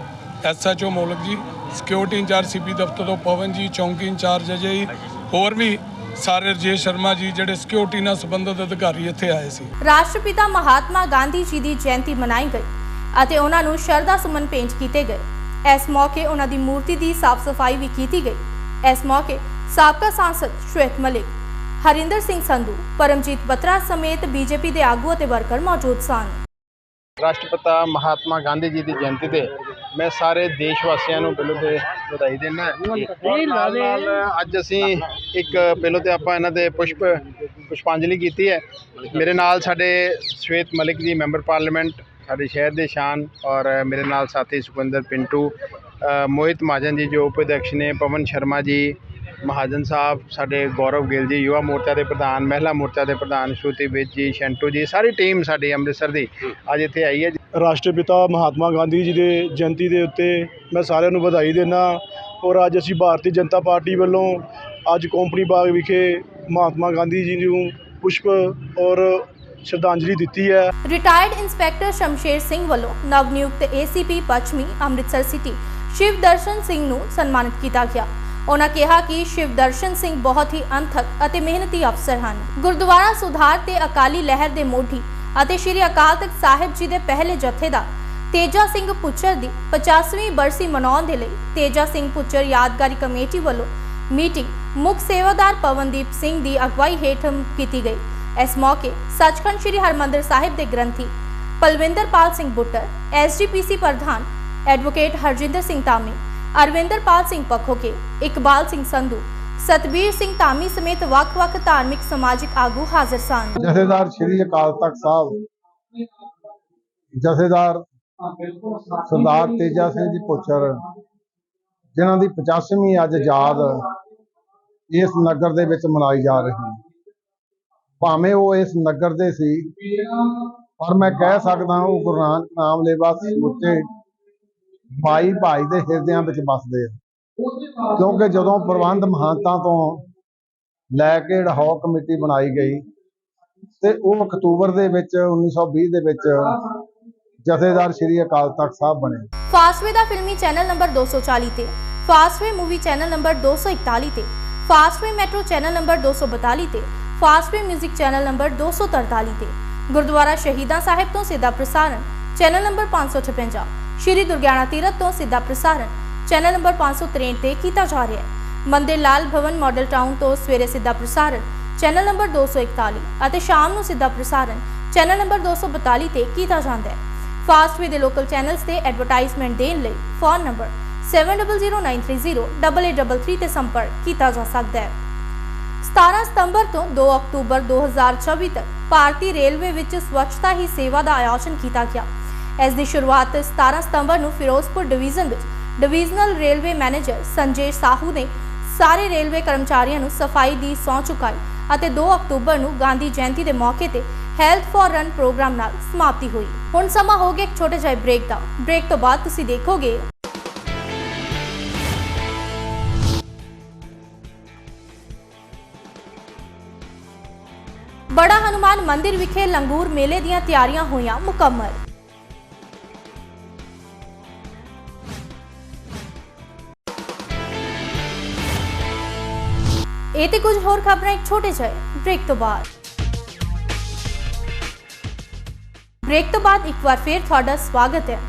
ਐਸਐਚਓ ਮੋਲਕ ਜੀ ਸਿਕਿਉਰਿਟੀ ਇੰਚਾਰਜ ਸੀਪੀ ਦਫ਼ਤਰ ਤੋਂ ਪਵਨ ਜੀ, ਚੌਂਕੀ ਇੰਚਾਰਜ ਅਜੇ ਹੋਰ ਵੀ ਸਾਰੇ ਰਜੇਸ਼ ਸ਼ਰਮਾ ਜੀ ਜਿਹੜੇ ਸਿਕਿਉਰਿਟੀ ਨਾਲ ਸੰਬੰਧਿਤ ਅਧਿਕਾਰੀ ਇੱਥੇ ਆਏ ਸੀ। ਰਾਸ਼ਟਰਪਿਤਾ ਮਹਾਤਮਾ ਗਾਂਧੀ ਜੀ ਦੀ ਜਯੰਤੀ ਮਨਾਈ ਗਈ ਅਤੇ ਉਹਨਾਂ ਨੂੰ ਸ਼ਰਧਾ ਸੁਮਨ ਭੇਂਟ ਕੀਤੇ ਗਏ। ਇਸ ਮੌਕੇ ਉਹਨਾਂ ਦੀ ਮੂਰਤੀ ਦੀ ਸਾਫ਼ ਸਫ਼ਾਈ ਵੀ ਕੀਤੀ ਗਈ। ਇਸ ਮੌਕੇ ਸਾਬਕਾ ਸਾਂਸਦ ਸ਼ਵੇਤ ਮਲਿਕ ਹਰਿੰਦਰ ਸਿੰਘ ਸੰਧੂ ਪਰਮਜੀਤ ਬਤਰਾ ਸਮੇਤ ਬੀਜੇਪੀ ਦੇ ਆਗੂ ਅਤੇ ਵਰਕਰ ਮੌਜੂਦ ਸਨ। ਰਾਸ਼ਟਰਪਿਤਾ ਮਹਾਤਮਾ ਗਾਂਧੀ ਜੀ ਦੀ ਜਯੰਤੀ ਤੇ ਮੈਂ ਸਾਰੇ ਦੇਸ਼ ਵਾਸੀਆਂ ਨੂੰ ਪਹਿਲਾਂ ਤੇ ਵਧਾਈ ਦਿੰਦਾ ਔਰ ਨਾਲ ਨਾਲ ਅੱਜ ਅਸੀਂ ਇੱਕ ਪਹਿਲਾਂ ਤੇ ਆਪਾਂ ਇਹਨਾਂ ਦੇ ਪੁਸ਼ਪ ਪੁਸ਼ਪਾਂਜਲੀ ਕੀਤੀ ਹੈ। ਮੇਰੇ ਨਾਲ ਸਾਡੇ ਸ਼ਵੇਤ ਮਲਿਕ ਜੀ ਮੈਂਬਰ ਪਾਰਲੀਮੈਂਟ ਸਾਡੇ ਸ਼ਹਿਰ ਦੇ ਸ਼ਾਨ ਔਰ ਮੇਰੇ ਨਾਲ ਸਾਥੀ ਸੁਖਵਿੰਦਰ ਪਿੰਟੂ ਮੋਹਿਤ ਮਹਾਜਨ ਜੀ ਜੋ ਉਪ ਅਧਿਕਸ਼ ਨੇ ਪਵਨ ਸ਼ਰਮਾ ਜੀ ਮਹਾਜਨ ਸਾਹਿਬ ਸਾਡੇ ਗੌਰਵ ਗਿੱਲ ਜੀ ਯੁਵਾ ਮੋਰਚਾ ਦੇ ਪ੍ਰਧਾਨ ਮਹਿਲਾ ਮੋਰਚਾ ਦੇ ਪ੍ਰਧਾਨ ਸ਼ਰੂਤੀ ਵਿਜ ਜੀ ਸ਼ੈਂਟੂ ਜੀ ਸਾਰੀ ਟੀਮ ਸਾਡੀ ਅੰਮ੍ਰਿਤਸਰ ਦੀ ਅੱਜ ਇੱਥੇ ਆਈ ਹੈ। ਰਾਸ਼ਟਰਪਿਤਾ ਮਹਾਤਮਾ ਗਾਂਧੀ ਜੀ ਦੇ ਜਯੰਤੀ ਦੇ ਉੱਤੇ ਮੈਂ ਸਾਰਿਆਂ ਨੂੰ ਵਧਾਈ ਦਿੰਦਾ ਔਰ ਅੱਜ ਅਸੀਂ ਭਾਰਤੀ ਜਨਤਾ ਪਾਰਟੀ ਵੱਲੋਂ ਅੱਜ ਕੰਪਨੀ ਬਾਗ ਵਿਖੇ ਮਹਾਤਮਾ ਗਾਂਧੀ ਜੀ ਨੂੰ ਪੁਸ਼ਪ ਔਰ ਸ਼ਰਧਾਂਜਲੀ ਦਿੱਤੀ ਹੈ। ਰਿਟਾਇਰਡ ਇੰਸਪੈਕਟਰ ਸ਼ਮਸ਼ੇਰ ਸਿੰਘ ਵੱਲੋਂ ਨਵਨਿਯੁਕਤ ਏਸੀਪੀ ਪੱਛਮੀ ਅੰਮ੍ਰਿਤਸਰ ਸਿਟੀ ਸ਼ਿਵ ਦਰਸ਼ਨ ਸਿੰਘ ਨੂੰ ਸਨਮਾਨਿਤ ਕੀਤਾ ਗਿਆ। ਉਹਨਾਂ ਕਿਹਾ ਕਿ ਸ਼ਿਵ ਦਰਸ਼ਨ ਸਿੰਘ ਬਹੁਤ ਹੀ ਅੰਥਕ ਅਤੇ ਮਿਹਨਤੀ ਅਫਸਰ ਹਨ। ਗੁਰਦੁਆਰਾ ਸੁਧਾਰ ਤੇ ਅਕਾਲੀ ਲਹਿਰ ਦੇ ਮੋਢੀ ਅਤੇ ਸ਼੍ਰੀ ਅਕਾਲ ਤਖਤ ਸਾਹਿਬ ਜੀ ਦੇ ਪਹਿਲੇ ਜਥੇਦਾਰ ਤੇਜਾ ਸਿੰਘ ਪੁੱਚਰ ਦੀ 50ਵੀਂ ਬਰਸੀ ਮਨਾਉਣ ਦੇ ਲਈ ਤੇਜਾ ਸਿੰਘ ਪੁੱਚਰ ਯਾਦਗਾਰੀ ਕਮੇਟੀ ਵੱਲੋਂ ਮੀਟਿੰਗ ਮੁੱਖ ਸੇਵਾਦਾਰ ਪਵਨਦੀਪ ਸਿੰਘ ਦੀ ਅਗਵਾਈ ਹੇਠ ਕੀਤੀ ਗਈ। ਇਸ ਮੌਕੇ ਸੱਚਖੰਡ ਸ੍ਰੀ ਹਰਮੰਦਰ ਸਾਹਿਬ ਦੇ ਗ੍ਰੰਥੀ ਪਲਵਿੰਦਰਪਾਲ ਸਿੰਘ ਬੁੱਟਰ ਐਸਜੀਪੀਸੀ ਪ੍ਰਧਾਨ ਐਡਵੋਕੇਟ ਹਰਜਿੰਦਰ ਸਿੰਘ ਤਾਮੀ ਅਰਵਿੰਦਰਪਾਲ ਸਿੰਘ ਪਖੋਕੇ ਇਕਬਾਲ ਸਿੰਘ ਸੰਧੂ, ਸਤਬੀਰ ਸਿੰਘ ਤਾਮੀ ਸਮੇਤ ਵੱਖ-ਵੱਖ ਧਾਰਮਿਕ ਸਮਾਜਿਕ ਆਗੂ ਹਾਜ਼ਰ ਸਨ। ਜਥੇਦਾਰ ਸ਼੍ਰੀ ਅਕਾਲ ਤਖਤ ਸਾਹਿਬ, ਜਥੇਦਾਰ ਸਰਦਾਰ ਤੇਜਾ ਸਿੰਘ ਜੀ ਪੁੱਛਰ, ਜਿਨ੍ਹਾਂ ਦੀ 85ਵੀਂ ਅੱਜ ਯਾਦ ਇਸ ਨਗਰ ਦੇ ਵਿੱਚ ਮਨਾਈ ਜਾ ਰਹੀ ਹੈ। ਭਾਵੇਂ ਉਹ ਇਸ ਨਗਰ ਦੇ ਸੀ, ਪਰ ਮੈਂ ਕਹਿ ਸਕਦਾ ਹਾਂ ਉਹ ਗੁਰੂ ਨਾਨਕ ਨਾਮ ਲੈਵਾ ਸਮੁੱਚੇ ਭਾਈ ਭਾਈ ਦੇ ਹਿਰਦਿਆਂ ਵਿੱਚ ਵੱਸਦੇ ਆ। ਕਿਉਂਕਿ ਜਦੋਂ ਪ੍ਰਬੰਧ ਮਹਾਨਤਾ ਤੋਂ ਲੈ ਕੇ ਢਹਾਓ ਕਮੇਟੀ ਬਣਾਈ ਗਈ ਤੇ ਉਹ ਅਕਤੂਬਰ ਦੇ ਵਿੱਚ 1920 ਦੇ ਵਿੱਚ ਜਥੇਦਾਰ ਸ਼੍ਰੀ ਅਕਾਲ ਤਖਤ ਸਾਹਿਬ ਬਣੇ। ਫਾਸਟਵੇ ਦਾ ਫਿਲਮੀ ਚੈਨਲ ਨੰਬਰ 240 ਤੇ ਫਾਸਟਵੇ ਮੂਵੀ ਚੈਨਲ ਨੰਬਰ 241 ਤੇ ਫਾਸਟਵੇ ਮੈਟਰੋ ਚੈਨਲ ਨੰਬਰ 242 ਤੇ ਫਾਸਟਵੇ 뮤직 ਚੈਨਲ ਨੰਬਰ 243 ਤੇ। ਗੁਰਦੁਆਰਾ ਸ਼ਹੀਦਾਂ ਸਾਹਿਬ ਤੋਂ ਸਿੱਧਾ ਪ੍ਰਸਾਰਣ ਚੈਨਲ ਨੰਬਰ 556 ਸ਼੍ਰੀ ਦੁਰਗਿਆਣਾ ਤੀਰਥ ਤੋਂ ਸਿੱਧਾ ਪ੍ਰਸਾਰਣ। ਚੈਨਲ ਨੰਬਰ 563 ਤੇ ਕੀਤਾ ਜਾ ਰਿਹਾ ਹੈ। ਮੰਦਿਰ ਲਾਲ ਭਵਨ ਮਾਡਲ ਟਾਊਨ ਤੋਂ ਸਵੇਰੇ ਸਿੱਧਾ ਪ੍ਰਸਾਰਣ। ਚੈਨਲ ਨੰਬਰ 241 ਅਤੇ ਸ਼ਾਮ ਨੂੰ ਸਿੱਧਾ ਪ੍ਰਸਾਰਣ। ਚੈਨਲ ਨੰਬਰ 242 ਤੇ ਕੀਤਾ ਜਾਂਦਾ ਹੈ। ਫਾਸਟਵੇ ਦੇ ਲੋਕਲ ਚੈਨਲਸ ਤੇ ਐਡਵਰਟਾਈਜ਼ਮੈਂਟ ਦੇਣ ਲਈ ਫੋਨ ਨੰਬਰ 7009308833 ਤੇ ਸੰਪਰਕ ਕੀਤਾ ਜਾ ਸਕਦਾ ਹੈ। 17 ਸਤੰਬਰ ਤੋਂ 2 ਅਕਤੂਬਰ 2024 ਤੱਕ ਭਾਰਤੀ ਰੇਲਵੇ ਵਿੱਚ ਸਵੱਛਤਾ ਹੀ ਸੇਵਾ ਦਾ ਆਯੋਜਨ ਕੀਤਾ ਗਿਆ। ਇਸ ਦੀ ਸ਼ੁਰੂਆਤ 17 ਸਤੰਬਰ ਨੂੰ ਫਿਰੋਜ਼ਪੁਰ ਡਿਵੀਜ਼ਨ ਵਿੱਚ divisional railway manager Sanjay Sahu ਨੇ ਸਾਰੇ ਰੇਲਵੇ ਕਰਮਚਾਰੀਆਂ ਨੂੰ ਸਫ਼ਾਈ ਦੀ ਸਹੁੰ ਚੁਕਾਈ ਅਤੇ 2 ਅਕਤੂਬਰ ਨੂੰ ਗਾਂਧੀ ਜਯੰਤੀ ਦੇ ਮੌਕੇ ਤੇ ਹੈਲਥ ਫॉर ਰਨ ਪ੍ਰੋਗਰਾਮ ਨਾਲ ਸਮਾਪਤੀ ਹੋਈ। ਹੁਣ ਸਮਾਂ ਹੋ ਗਿਆ ਇੱਕ ਛੋਟੇ ਜਿਹੇ ਬ੍ਰੇਕ ਦਾ। ਬ੍ਰੇਕ ਤੋਂ ਬਾਅਦ ਤੁਸੀਂ ਦੇਖੋਗੇ। ਬੜਾ ਹਨੂਮਾਨ ਮੰਦਿਰ ਵਿਖੇ ਲੰਗੂਰ ਮੇਲੇ ਦੀਆਂ ਤਿਆਰੀਆਂ ਹੋਈਆਂ ਮੁਕੰਮਲ। ਇਹ ਤੇ ਕੁਝ ਹੋਰ ਖਬਰਾਂ ਇੱਕ ਛੋਟੇ ਜਿਹੇ ਬ੍ਰੇਕ ਤੋਂ ਬਾਅਦ ਬ੍ਰੇਕ ਤੋਂ ਬਾਅਦ ਇੱਕ ਵਾਰ ਫੇਰ ਤੁਹਾਡਾ ਸਵਾਗਤ ਹੈ।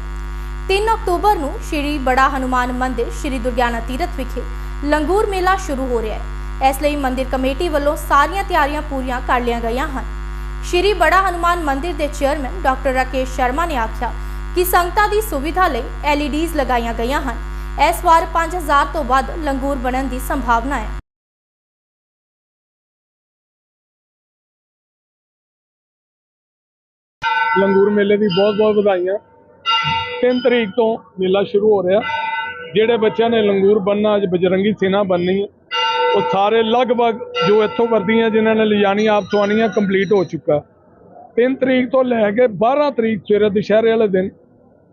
3 ਅਕਤੂਬਰ ਨੂੰ ਸ਼੍ਰੀ ਬੜਾ ਹਨੂਮਾਨ ਮੰਦਿਰ, ਸ਼੍ਰੀ ਦੁਰਗਿਆਨਾ ਤੀਰਥ ਵਿਖੇ ਲੰਗੂਰ ਮੇਲਾ ਸ਼ੁਰੂ ਹੋ ਰਿਹਾ ਹੈ। ਇਸ ਲਈ ਮੰਦਿਰ ਕਮੇਟੀ ਵੱਲੋਂ ਸਾਰੀਆਂ ਤਿਆਰੀਆਂ ਪੂਰੀਆਂ ਕਰ ਲਈਆਂ ਗਈਆਂ ਹਨ। ਸ਼੍ਰੀ ਬੜਾ ਹਨੂਮਾਨ ਮੰਦਿਰ ਦੇ ਚੇਅਰਮੈਨ ਡਾਕਟਰ ਰਾਕੇਸ਼ ਸ਼ਰਮਾ ਨੇ ਆਖਿਆ ਕਿ ਸੰਗਤਾਂ ਦੀ ਸੁਵਿਧਾ ਲਈ ਐਲਈਡੀਜ਼ ਲਗਾਈਆਂ ਗਈਆਂ ਹਨ। ਇਸ ਵਾਰ 5000 ਤੋਂ ਵੱਧ ਲੰਗੂਰ ਬਣਨ ਦੀ ਸੰਭਾਵਨਾ ਹੈ। ਲੰਗੂਰ ਮੇਲੇ ਦੀ ਬਹੁਤ ਬਹੁਤ ਵਧਾਈਆਂ। 3 ਤਰੀਕ ਤੋਂ ਮੇਲਾ ਸ਼ੁਰੂ ਹੋ ਰਿਹਾ। ਜਿਹੜੇ ਬੱਚਿਆਂ ਨੇ ਲੰਗੂਰ ਬੰਨਣਾ ਅੱਜ ਬਜਰੰਗੀ ਸੇਨਾ ਬੰਨਣੀ ਹੈ। ਉਹ ਸਾਰੇ ਲਗਭਗ ਜੋ ਇੱਥੋਂ ਵਰਦੀਆਂ ਜਿਨ੍ਹਾਂ ਨੇ ਲਿਜਾਣੀ ਆਪ ਸਵਾਣੀਆਂ ਕੰਪਲੀਟ ਹੋ ਚੁੱਕਾ। 3 ਤਰੀਕ ਤੋਂ ਲੈ ਕੇ 12 ਤਰੀਕ ਸਵੇਰੇ ਦੁਸ਼ਹਿਰੇ ਵਾਲੇ ਦਿਨ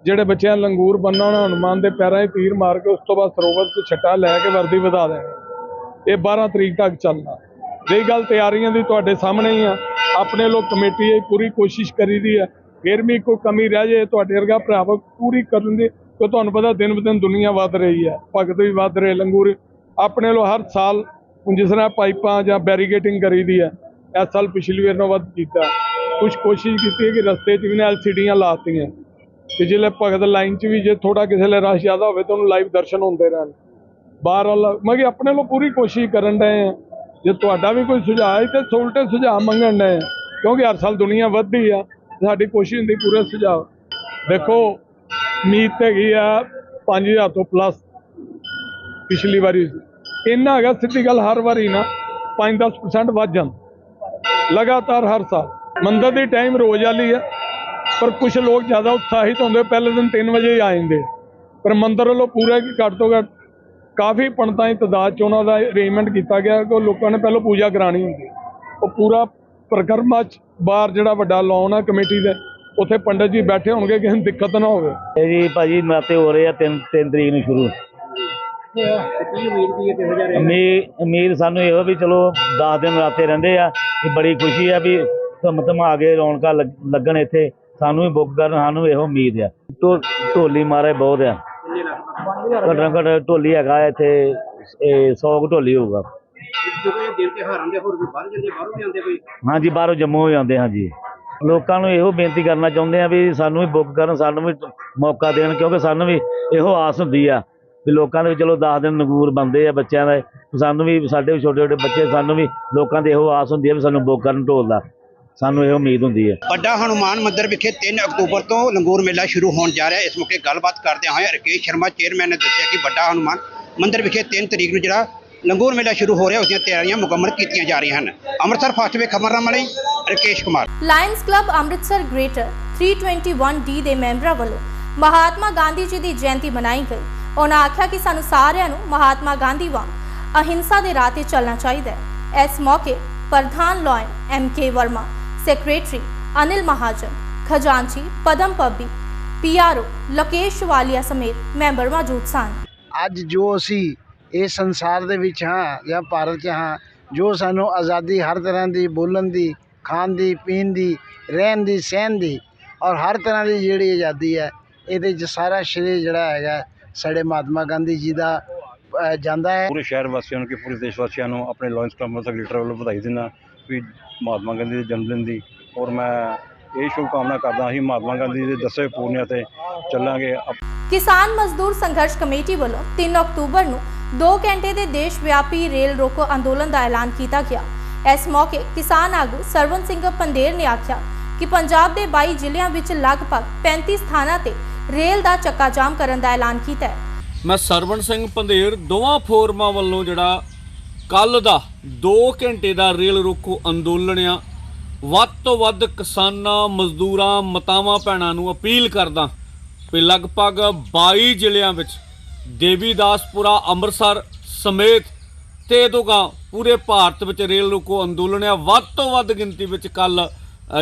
ਜਿਹੜੇ ਬੱਚਿਆਂ ਲੰਗੂਰ ਬੰਨਣਾ ਉਹਨਾਂ ਹਨੂੰਮਾਨ ਦੇ ਪੈਰਾਂ 'ਚ ਤੀਰ ਮਾਰ ਕੇ ਉਸ ਤੋਂ ਬਾਅਦ ਸਰੋਵਰ 'ਚ ਛੱਟਾ ਲੈ ਕੇ ਵਰਦੀ ਵਧਾ ਦੇਣੀ ਇਹ 12 ਤਰੀਕ ਤੱਕ ਚੱਲਣਾ। ਰਹੀ ਗੱਲ ਤਿਆਰੀਆਂ ਦੀ ਤੁਹਾਡੇ ਸਾਹਮਣੇ ਹੀ ਆ। ਆਪਣੇ ਲੋਕ ਕਮੇਟੀ ਇਹ ਪੂਰੀ ਕੋਸ਼ਿਸ਼ ਕਰੀ ਦੀ ਹੈ ਫਿਰ ਵੀ ਕੋਈ ਕਮੀ ਰਹਿ ਜਾਏ, ਤੁਹਾਡੇ ਵਰਗਾ ਭਰਾਵ ਪੂਰੀ ਕਰਨ ਦੀ ਕਿ ਤੁਹਾਨੂੰ ਪਤਾ ਦਿਨ ਬ ਦਿਨ ਦੁਨੀਆ ਵੱਧ ਰਹੀ ਹੈ, ਭਗਤ ਵੀ ਵੱਧ ਰਹੇ, ਲੰਗੂਰ ਆਪਣੇ ਲੋ ਹਰ ਸਾਲ ਹੁਣ ਜਿਸ ਤਰ੍ਹਾਂ ਪਾਈਪਾਂ ਜਾਂ ਬੈਰੀਗੇਟਿੰਗ ਕਰੀਦੀ ਹੈ, ਇਸ ਸਾਲ ਪਿਛਲੀ ਵਾਰ ਨਾਲੋਂ ਵੱਧ ਕੀਤਾ। ਕੁਝ ਕੋਸ਼ਿਸ਼ ਕੀਤੀ ਹੈ ਕਿ ਰਸਤੇ 'ਚ ਵੀ ਨਾ ਐਲਸੀਡੀਆਂ ਲਾਤੀਆਂ। ਪਿਛਲੇ ਭਗਤ ਲਾਈਨ 'ਚ ਵੀ ਜੇ ਥੋੜਾ ਕਿਸੇ ਲਈ ਰਸ਼ ਜ਼ਿਆਦਾ ਹੋਵੇ ਤਾਂ ਉਹਨੂੰ ਲਾਈਵ ਦਰਸ਼ਨ ਹੁੰਦੇ ਰਹਿਣ। ਬਾਹਰ ਵਾਲਾ ਮੈਂ ਕਿ ਆਪਣੇ ਲੋ ਪੂਰੀ ਕੋਸ਼ਿਸ਼ ਕਰਨ ਡਏ ਆ। ਜੇ ਤੁਹਾਡਾ ਵੀ ਕੋਈ ਸੁਝਾਅ ਹੈ, ਤੇ ਉਲਟੇ ਸੁਝਾਅ ਮੰਗਣ ਡਏ ਕਿਉਂਕਿ ਹਰ ਸਾਲ ਦੁਨੀਆ ਵੱਧਦੀ ਆ। ਸਾਡੀ ਕੋਸ਼ਿਸ਼ ਹੁੰਦੀ ਪੂਰਾ ਸੁਝਾਅ। ਦੇਖੋ, ਉਮੀਦ ਹੈਗੀ ਆ 5000 ਤੋਂ ਪਲੱਸ ਪਿਛਲੀ ਵਾਰੀ। ਇੰਨਾ ਹੈਗਾ ਸਿੱਧੀ ਗੱਲ ਹਰ ਵਾਰੀ ਨਾ 5-10% ਵੱਧ ਜਾਂਦਾ। ਲਗਾਤਾਰ ਹਰ ਸਾਲ। ਮੰਦਰ ਦੀ ਟਾਈਮ ਰੋਜ਼ ਵਾਲੀ ਆ, ਪਰ ਕੁਝ ਲੋਕ ਜ਼ਿਆਦਾ ਉਤਸ਼ਾਹਿਤ ਹੁੰਦੇ, ਪਹਿਲੇ ਦਿਨ 3 ਵਜੇ ਆ ਜਾਂਦੇ। ਪਰ ਮੰਦਰ ਵੱਲੋਂ ਪੂਰਾ ਕਿ ਘੱਟ ਤੋਂ ਘੱਟ ਕਾਫੀ ਪੰਡਤਾਂ ਦੀ ਤਦਾਦ 'ਚ ਉਹਨਾਂ ਦਾ ਅਰੇਂਜਮੈਂਟ ਕੀਤਾ ਗਿਆ ਕਿ ਉਹ ਲੋਕਾਂ ਨੇ ਪਹਿਲਾਂ ਪੂਜਾ ਕਰਾਣੀ ਹੁੰਦੀ। ਉਹ ਪੂਰਾ ਪ੍ਰਕਰਮਾ 'ਚ ਬਾਹਰ ਜਿਹੜਾ ਵੱਡਾ ਲਾਉਣ ਆ, ਕਮੇਟੀ ਦੇ, ਉੱਥੇ ਪੰਡਤ ਜੀ ਬੈਠੇ ਹੋਣਗੇ ਕਿਸੇ ਨੂੰ ਦਿੱਕਤ ਨਾ ਹੋਵੇ। ਇਹ ਜੀ ਭਾਜੀ ਨਾਤੇ ਹੋ ਰਹੇ ਆ 3 3 ਤਰੀਕ ਨੂੰ ਸ਼ੁਰੂ। ਉਮੀਦ ਸਾਨੂੰ ਇਹੋ ਵੀ ਚਲੋ 10 ਦਿਨ ਰਾਤੇ ਰਹਿੰਦੇ ਆ ਕਿ ਬੜੀ ਖੁਸ਼ੀ ਆ ਵੀ ਧੁੰਮ ਧਮਾ ਕੇ ਰੌਣਕਾਂ ਲੱਗ- ਲੱਗਣ ਇੱਥੇ। ਸਾਨੂੰ ਵੀ ਬੁੱਕ ਕਰਨ, ਸਾਨੂੰ ਇਹੋ ਉਮੀਦ ਆ। ਢੋਲੀ ਮਾਰੇ ਬਹੁਤ ਆ। ਕਿੰਨੇ ਲੱਖ ਘੱਟੋ ਘੱਟ ਢੋਲੀ ਹੈਗਾ ਇੱਥੇ, ਇਹ 100 ਕੁ ਢੋਲੀ ਹੋਊਗਾ। ਜਦੋਂ ਇਹ ਦਿਨ ਤਿਉਹਾਰਾਂ ਦੇ ਹੋਰ ਵੀ ਬਾਹਰ ਜਾਂਦੇ ਬਾਹਰੋਂ ਵੀ ਆਉਂਦੇ ਕੋਈ? ਹਾਂਜੀ ਬਾਹਰੋਂ ਜੰਮੂ ਹੀ ਆਉਂਦੇ ਹਾਂਜੀ। ਲੋਕਾਂ ਨੂੰ ਇਹੋ ਬੇਨਤੀ ਕਰਨਾ ਚਾਹੁੰਦੇ ਆ ਵੀ ਸਾਨੂੰ ਵੀ ਬੁੱਕ ਕਰਨ ਸਾਨੂੰ ਵੀ ਮੌਕਾ ਦੇਣ ਕਿਉਂਕਿ ਸਾਨੂੰ ਵੀ ਇਹੋ ਆਸ ਹੁੰਦੀ ਆ ਵੀ ਲੋਕਾਂ ਦੇ ਵੀ ਚਲੋ 10 ਦਿਨ ਨਗੂਰ ਬੰਦੇ ਆ ਬੱਚਿਆਂ ਦੇ ਸਾਨੂੰ ਵੀ ਸਾਡੇ ਵੀ ਛੋਟੇ ਛੋਟੇ ਬੱਚੇ ਸਾਨੂੰ ਵੀ ਲੋਕਾਂ ਦੇ ਇਹੋ ਆਸ ਹੁੰਦੀ ਆ ਵੀ ਸਾਨੂੰ ਬੁੱਕ ਕਰਨ ਢੋਲ ਦਾ। ਸਾਨੂੰ ਇਹੋ ਉਮੀਦ ਹੁੰਦੀ ਹੈ ਵੱਡਾ ਹਨੂਮਾਨ ਮੰਦਿਰ ਵਿਖੇ 3 ਅਕਤੂਬਰ ਤੋਂ ਲੰਗੂਰ ਮੇਲਾ ਸ਼ੁਰੂ ਹੋਣ ਜਾ ਰਿਹਾ। ਹੈ ਇਸ ਮੌਕੇ ਗੱਲਬਾਤ ਕਰਦਿਆਂ ਹੋਏ ਰਕੇਸ਼ ਸ਼ਰਮਾ ਚੇਅਰਮੈਨ ਨੇ ਦੱਸਿਆ ਕਿ ਵੱਡਾ ਹਨੂਮਾਨ ਮੰਦਿਰ ਵਿਖੇ 3 ਤਰੀਕ ਨੂੰ ਜਿਹੜਾ ਲੰਗੂਰ ਮੇਲਾ ਸ਼ੁਰੂ ਹੋ ਰਿਹਾ ਉਸ ਦੀਆਂ ਤਿਆਰੀਆਂ ਮੁਕੰਮਲ ਕੀਤੀਆਂ ਜਾ ਰਹੀਆਂ ਹਨ। ਅੰਮ੍ਰਿਤਸਰ ਫਾਸਟ ਵੇ ਖਬਰਨਾਮਾ ਲਈ Rakesh Kumar. Lions club Amritsar greater 321D ਦੇ ਮੈਂਬਰਾਂ ਵੱਲੋਂ ਮਹਾਤਮਾ ਗਾਂਧੀ ਜੀ ਦੀ ਜਯੰਤੀ ਮਨਾਈ ਗਈ। ਉਹਨਾਂ ਆਖਿਆ ਕਿ ਸਾਨੂੰ ਸਾਰਿਆਂ ਨੂੰ ਮਹਾਤਮਾ ਗਾਂਧੀ ਵਾਂਗ ਅਹਿੰਸਾ ਦੇ ਰਾਹ ਤੇ ਚੱਲਣਾ ਚਾਹੀਦਾ ਹੈ। ਇਸ ਮੌਕੇ ਪ੍ਰਧਾਨ lion M K Verma secretary Anil Mahajan ਖਜ਼ਾਨਚੀ ਪਦਮ ਪੱਬੀ ਪੀਆਰਓ ਲੋਕੇਸ਼ ਵਾਲੀਆ ਸਮੇਤ ਮੈਂਬਰ ਮੌਜੂਦ ਸਨ। ਅੱਜ ਜੋ ਅਸੀਂ ਇਸ ਸੰਸਾਰ ਦੇ ਵਿੱਚ ਹਾਂ ਜਾਂ ਭਾਰਤ 'ਚ ਹਾਂ ਜੋ ਸਾਨੂੰ ਆਜ਼ਾਦੀ ਹਰ ਤਰ੍ਹਾਂ ਦੀ ਬੋਲਣ ਦੀ ਖਾਣ ਦੀ ਪੀਣ ਦੀ ਰਹਿਣ ਦੀ ਸਹਿਣ ਦੀ ਔਰ ਹਰ ਤਰ੍ਹਾਂ ਦੀ ਜਿਹੜੀ ਆਜ਼ਾਦੀ ਹੈ ਇਹਦੇ 'ਚ ਸਾਰਾ ਸ਼੍ਰੇ ਜਿਹੜਾ ਹੈਗਾ ਸਾਡੇ ਮਹਾਤਮਾ ਗਾਂਧੀ ਜੀ ਦਾ ਜਾਂਦਾ ਹੈ। ਪੂਰੇ ਸ਼ਹਿਰ ਵਾਸੀਆਂ ਨੂੰ ਕਿ ਪੂਰੇ ਦੇਸ਼ ਵਾਸੀਆਂ ਨੂੰ ਆਪਣੇ ਲਾਇਨਸ ਕਲੱਬ ਅੰਮ੍ਰਿਤਸਰ ਲੀਡਰ ਵੱਲੋਂ ਵਧਾਈ ਦਿੰਦਾ ਵੀ ਮਹਾਤਮਾ ਗਾਂਧੀ ਦੇ ਜਨਮ ਦਿਨ ਦੀ ਔਰ ਮੈਂ ਇਹ ਸ਼ੁਭ ਕਾਮਨਾ ਕਰਦਾ ਹਾਂ ਮਹਾਤਮਾ ਗਾਂਧੀ ਦੇ ਦਸੇ ਪੂਰਨਿਆਂ ਤੇ ਚੱਲਾਂਗੇ। ਕਿਸਾਨ ਮਜ਼ਦੂਰ ਸੰਘਰਸ਼ ਕਮੇਟੀ ਵੱਲੋਂ 3 ਅਕਤੂਬਰ ਨੂੰ 2 ਘੰਟੇ ਦੇ ਦੇਸ਼ ਵਿਆਪੀ ਰੇਲ ਰੋਕੋ ਅੰਦੋਲਨ ਦਾ ਐਲਾਨ ਕੀਤਾ ਗਿਆ। ਇਸ ਮੌਕੇ ਕਿਸਾਨ ਆਗੂ ਸਰਵਨ ਸਿੰਘ ਪੰਦੇਰ ਨੇ ਆਖਿਆ ਕਿ ਪੰਜਾਬ ਦੇ 22 ਜ਼ਿਲ੍ਹਿਆਂ ਵਿੱਚ ਲਗਭਗ 35 ਸਥਾਨਾਂ ਤੇ ਰੇਲ ਦਾ ਚੱਕਾ ਜਾਮ ਕਰਨ ਦਾ ਐਲਾਨ ਕੀਤਾ ਹੈ। ਮੈਂ ਸਰਵਣ ਸਿੰਘ ਪੰਧੇਰ ਦੋਵਾਂ ਫੋਰਮਾਂ ਵੱਲੋਂ ਜਿਹੜਾ ਕੱਲ ਦਾ 2 ਘੰਟੇ ਦਾ ਰੇਲ ਰੋਕੋ ਅੰਦੋਲਨ ਆ, ਵੱਧ ਤੋਂ ਵੱਧ ਕਿਸਾਨਾਂ, ਮਜ਼ਦੂਰਾਂ, ਮਤਾਵਾਂ, ਭੈਣਾਂ ਨੂੰ ਅਪੀਲ ਕਰਦਾ ਵੀ ਲਗਭਗ 22 ਜ਼ਿਲ੍ਹਿਆਂ ਵਿੱਚ ਦੇਵੀਦਾਸਪੁਰਾ, ਅੰਮ੍ਰਿਤਸਰ ਸਮੇਤ ਤੇ ਦੋਗਾ ਪੂਰੇ ਭਾਰਤ ਵਿੱਚ ਰੇਲ ਰੋਕੋ ਅੰਦੋਲਨ ਆ। ਵੱਧ ਤੋਂ ਵੱਧ ਗਿਣਤੀ ਵਿੱਚ ਕੱਲ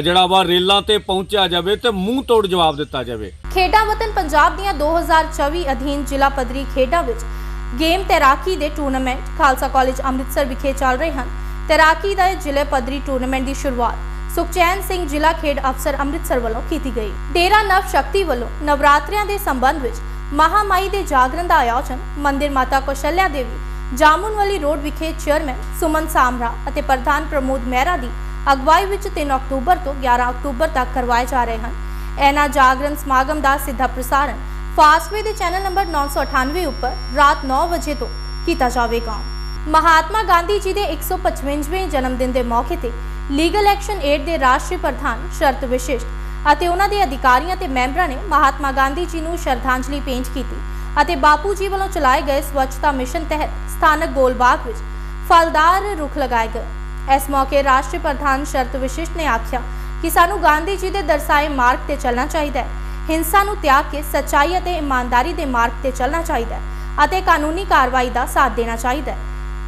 ਜਿਹੜਾ ਵਾ ਰੇਲਾਂ ਤੇ ਪਹੁੰਚਿਆ ਜਾਵੇ ਤੇ ਮੂੰਹ ਤੋੜ ਜਵਾਬ ਦਿੱਤਾ ਜਾਵੇ। ਖੇਡਾਂ ਵਤਨ ਪੰਜਾਬ ਦੀਆਂ 2024 ਅਧੀਨ ਜ਼ਿਲ੍ਹਾ ਪੱਧਰੀ ਖੇਡਾਂ ਵਿੱਚ ਗੇਮ ਤੈਰਾਕੀ ਦੇ ਟੂਰਨਾਮੈਂਟ ਖਾਲਸਾ ਕਾਲਜ ਅੰਮ੍ਰਿਤਸਰ ਵਿਖੇ ਚੱਲ ਰਹੇ ਹਨ। ਤੈਰਾਕੀ ਦਾ ਇਹ ਜ਼ਿਲ੍ਹਾ ਪੱਧਰੀ ਟੂਰਨਾਮੈਂਟ ਦੀ ਸ਼ੁਰੂਆਤ ਸੁਖਚੈਨ ਸਿੰਘ ਜ਼ਿਲ੍ਹਾ ਖੇਡ ਅਫਸਰ ਅੰਮ੍ਰਿਤਸਰ ਵੱਲੋਂ ਕੀਤੀ ਗਈ। ਡੇਰਾ ਨਵ ਸ਼ਕਤੀ ਵੱਲੋਂ ਨਵਰਾਤਰਿਆਂ ਦੇ ਸੰਬੰਧ ਵਿੱਚ ਮਹਾਮਾਈ ਦੇ ਜਾਗਰਣ ਦਾ ਆਯੋਜਨ ਮੰਦਿਰ ਮਾਤਾ ਕੌਸ਼ਲਿਆ ਦੇਵੀ, ਜਾਮੁਨਵਾਲੀ ਰੋਡ ਵਿਖੇ ਚੇਅਰਮੈਨ ਸੁਮਨ ਸਾਮਰਾ ਅਤੇ ਪ੍ਰਧਾਨ ਪ੍ਰਮੋਦ ਮਹਿਰਾ ਦੀ ਅਗਵਾਈ ਵਿੱਚ 3 ਅਕਤੂਬਰ ਤੋਂ 11 ਅਕਤੂਬਰ ਤੱਕ ਕਰਵਾਏ ਜਾ ਰਹੇ ਹਨ। ਇਹਨਾਂ ਜਾਗਰਣ ਸਮਾਗਮ ਦਾ ਸਿੱਧਾ ਪ੍ਰਸਾਰਣ ਫਾਸਟਵੇ ਦੇ ਚੈਨਲ ਨੰਬਰ 998 ਉੱਪਰ ਰਾਤ 9 ਵਜੇ ਤੋਂ ਕੀਤਾ ਜਾਵੇਗਾ। ਮਹਾਤਮਾ ਗਾਂਧੀ ਜੀ ਦੇ 155ਵੇਂ ਜਨਮ ਦਿਨ ਦੇ ਮੌਕੇ ਤੇ ਲੀਗਲ ਐਕਸ਼ਨ ਏਡ ਦੇ ਰਾਸ਼ਟਰੀ ਪ੍ਰਧਾਨ ਸ਼ਰਤ ਵਿਸ਼ਿਸ਼ਟ ਅਤੇ ਉਹਨਾਂ ਦੇ ਅਧਿਕਾਰੀਆਂ ਤੇ ਮੈਂਬਰਾਂ ਨੇ ਮਹਾਤਮਾ ਗਾਂਧੀ ਜੀ ਨੂੰ ਸ਼ਰਧਾਂਜਲੀ ਭੇਂਟ ਕੀਤੀ ਅਤੇ ਬਾਪੂ ਜੀ ਵੱਲੋਂ ਚਲਾਏ ਗਏ ਸਵੱਛਤਾ ਮਿਸ਼ਨ ਤਹਿਤ ਸਥਾਨਕ ਗੋਲਬਾਗ ਵਿੱਚ ਫਲਦਾਰ ਰੁੱਖ ਲਗਾਏ ਗਏ। ਇਸ ਮੌਕੇ ਰਾਸ਼ਟਰੀ ਪ੍ਰਧਾਨ ਸ਼ਰਤ ਵਿਸ਼ਿਸ਼ਟ ਨੇ ਆਖਿਆ ਕਿ ਸਾਨੂੰ ਗਾਂਧੀ ਜੀ ਦੇ ਦਰਸਾਏ ਮਾਰਗ ਤੇ ਚੱਲਣਾ ਚਾਹੀਦਾ ਹੈ। ਹਿੰਸਾ ਨੂੰ ਤਿਆਗ ਕੇ ਸੱਚਾਈ ਅਤੇ ਇਮਾਨਦਾਰੀ ਦੇ ਮਾਰਗ ਤੇ ਚੱਲਣਾ ਚਾਹੀਦਾ ਹੈ ਅਤੇ ਕਾਨੂੰਨੀ ਕਾਰਵਾਈ ਦਾ ਸਾਥ ਦੇਣਾ ਚਾਹੀਦਾ ਹੈ।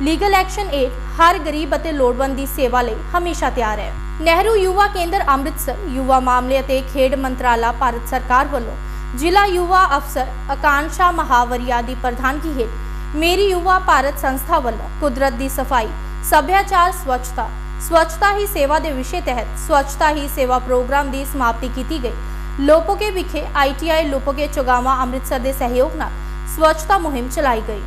ਲੀਗਲ ਐਕਸ਼ਨ ਏਡ ਹਰ ਗਰੀਬ ਅਤੇ ਲੋੜਵੰਦ ਦੀ ਸੇਵਾ ਲਈ ਹਮੇਸ਼ਾ ਤਿਆਰ ਹੈ। ਨਹਿਰੂ ਯੁਵਾ ਕੇਂਦਰ ਅੰਮ੍ਰਿਤਸਰ ਯੁਵਾ ਮਾਮਲੇ ਅਤੇ ਖੇਡ ਮੰਤਰਾਲਾ ਭਾਰਤ ਸਰਕਾਰ ਵੱਲੋਂ ਜ਼ਿਲ੍ਹਾ ਯੁਵਾ ਅਫਸਰ ਆਕਾਂਸ਼ਾ ਮਹਾਵਰੀਆ ਦੀ ਪ੍ਰਧਾਨਗੀ ਹੇਠ ਮੇਰੀ ਯੁਵਾ ਭਾਰਤ ਸੰਸਥਾ ਵੱਲੋਂ ਕੁਦਰਤ ਦੀ ਸਫ਼ਾਈ, ਸੱਭਿਆਚਾਰ, ਸਵੱਛਤਾ ਸਵੱਛਤਾ ਹੀ ਸੇਵਾ ਦੇ ਵਿਸ਼ੇ ਤਹਿਤ ਸਵੱਛਤਾ ਹੀ ਸੇਵਾ ਪ੍ਰੋਗਰਾਮ ਦੀ ਸਮਾਪਤੀ ਕੀਤੀ ਗਈ। ਲੋਪੋਕੇ ਵਿਖੇ ਆਈਟੀਆਈ ਲੋਪੋਕੇ ਚੋਗਾਵਾ ਅੰਮ੍ਰਿਤਸਰ ਦੇ ਸਹਿਯੋਗ ਨਾਲ ਸਵੱਛਤਾ ਮੁਹਿੰਮ ਚਲਾਈ ਗਈ।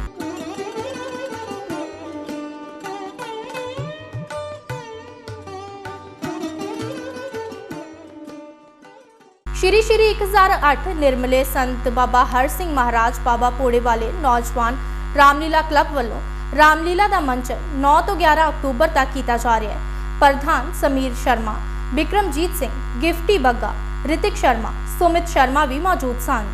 ਸ਼੍ਰੀ ਸ਼੍ਰੀ 1008 ਨਿਰਮਲੇ ਸੰਤ ਬਾਬਾ ਹਰ ਸਿੰਘ ਮਹਾਰਾਜ ਬਾਬਾ ਪੋੜੇ ਵਾਲੇ ਨੌਜਵਾਨ ਰਾਮਲੀਲਾ ਕਲੱਬ ਵੱਲੋਂ ਰਾਮਲੀਲਾ ਦਾ ਮੰਚਨ 9 ਤੋਂ 11 ਅਕਤੂਬਰ ਤੱਕ ਕੀਤਾ ਜਾ ਰਿਹਾ ਹੈ। ਪ੍ਰਧਾਨ ਸਮੀਰ ਸ਼ਰਮਾ ਵਿਕਰਮਜੀਤ ਸਿੰਘ, ਗਿਫਟੀ ਬੱਗਾ, ਰਿਤਿਕ ਸ਼ਰਮਾ, ਸੁਮਿਤ ਸ਼ਰਮਾ ਵੀ ਮੌਜੂਦ ਸਨ।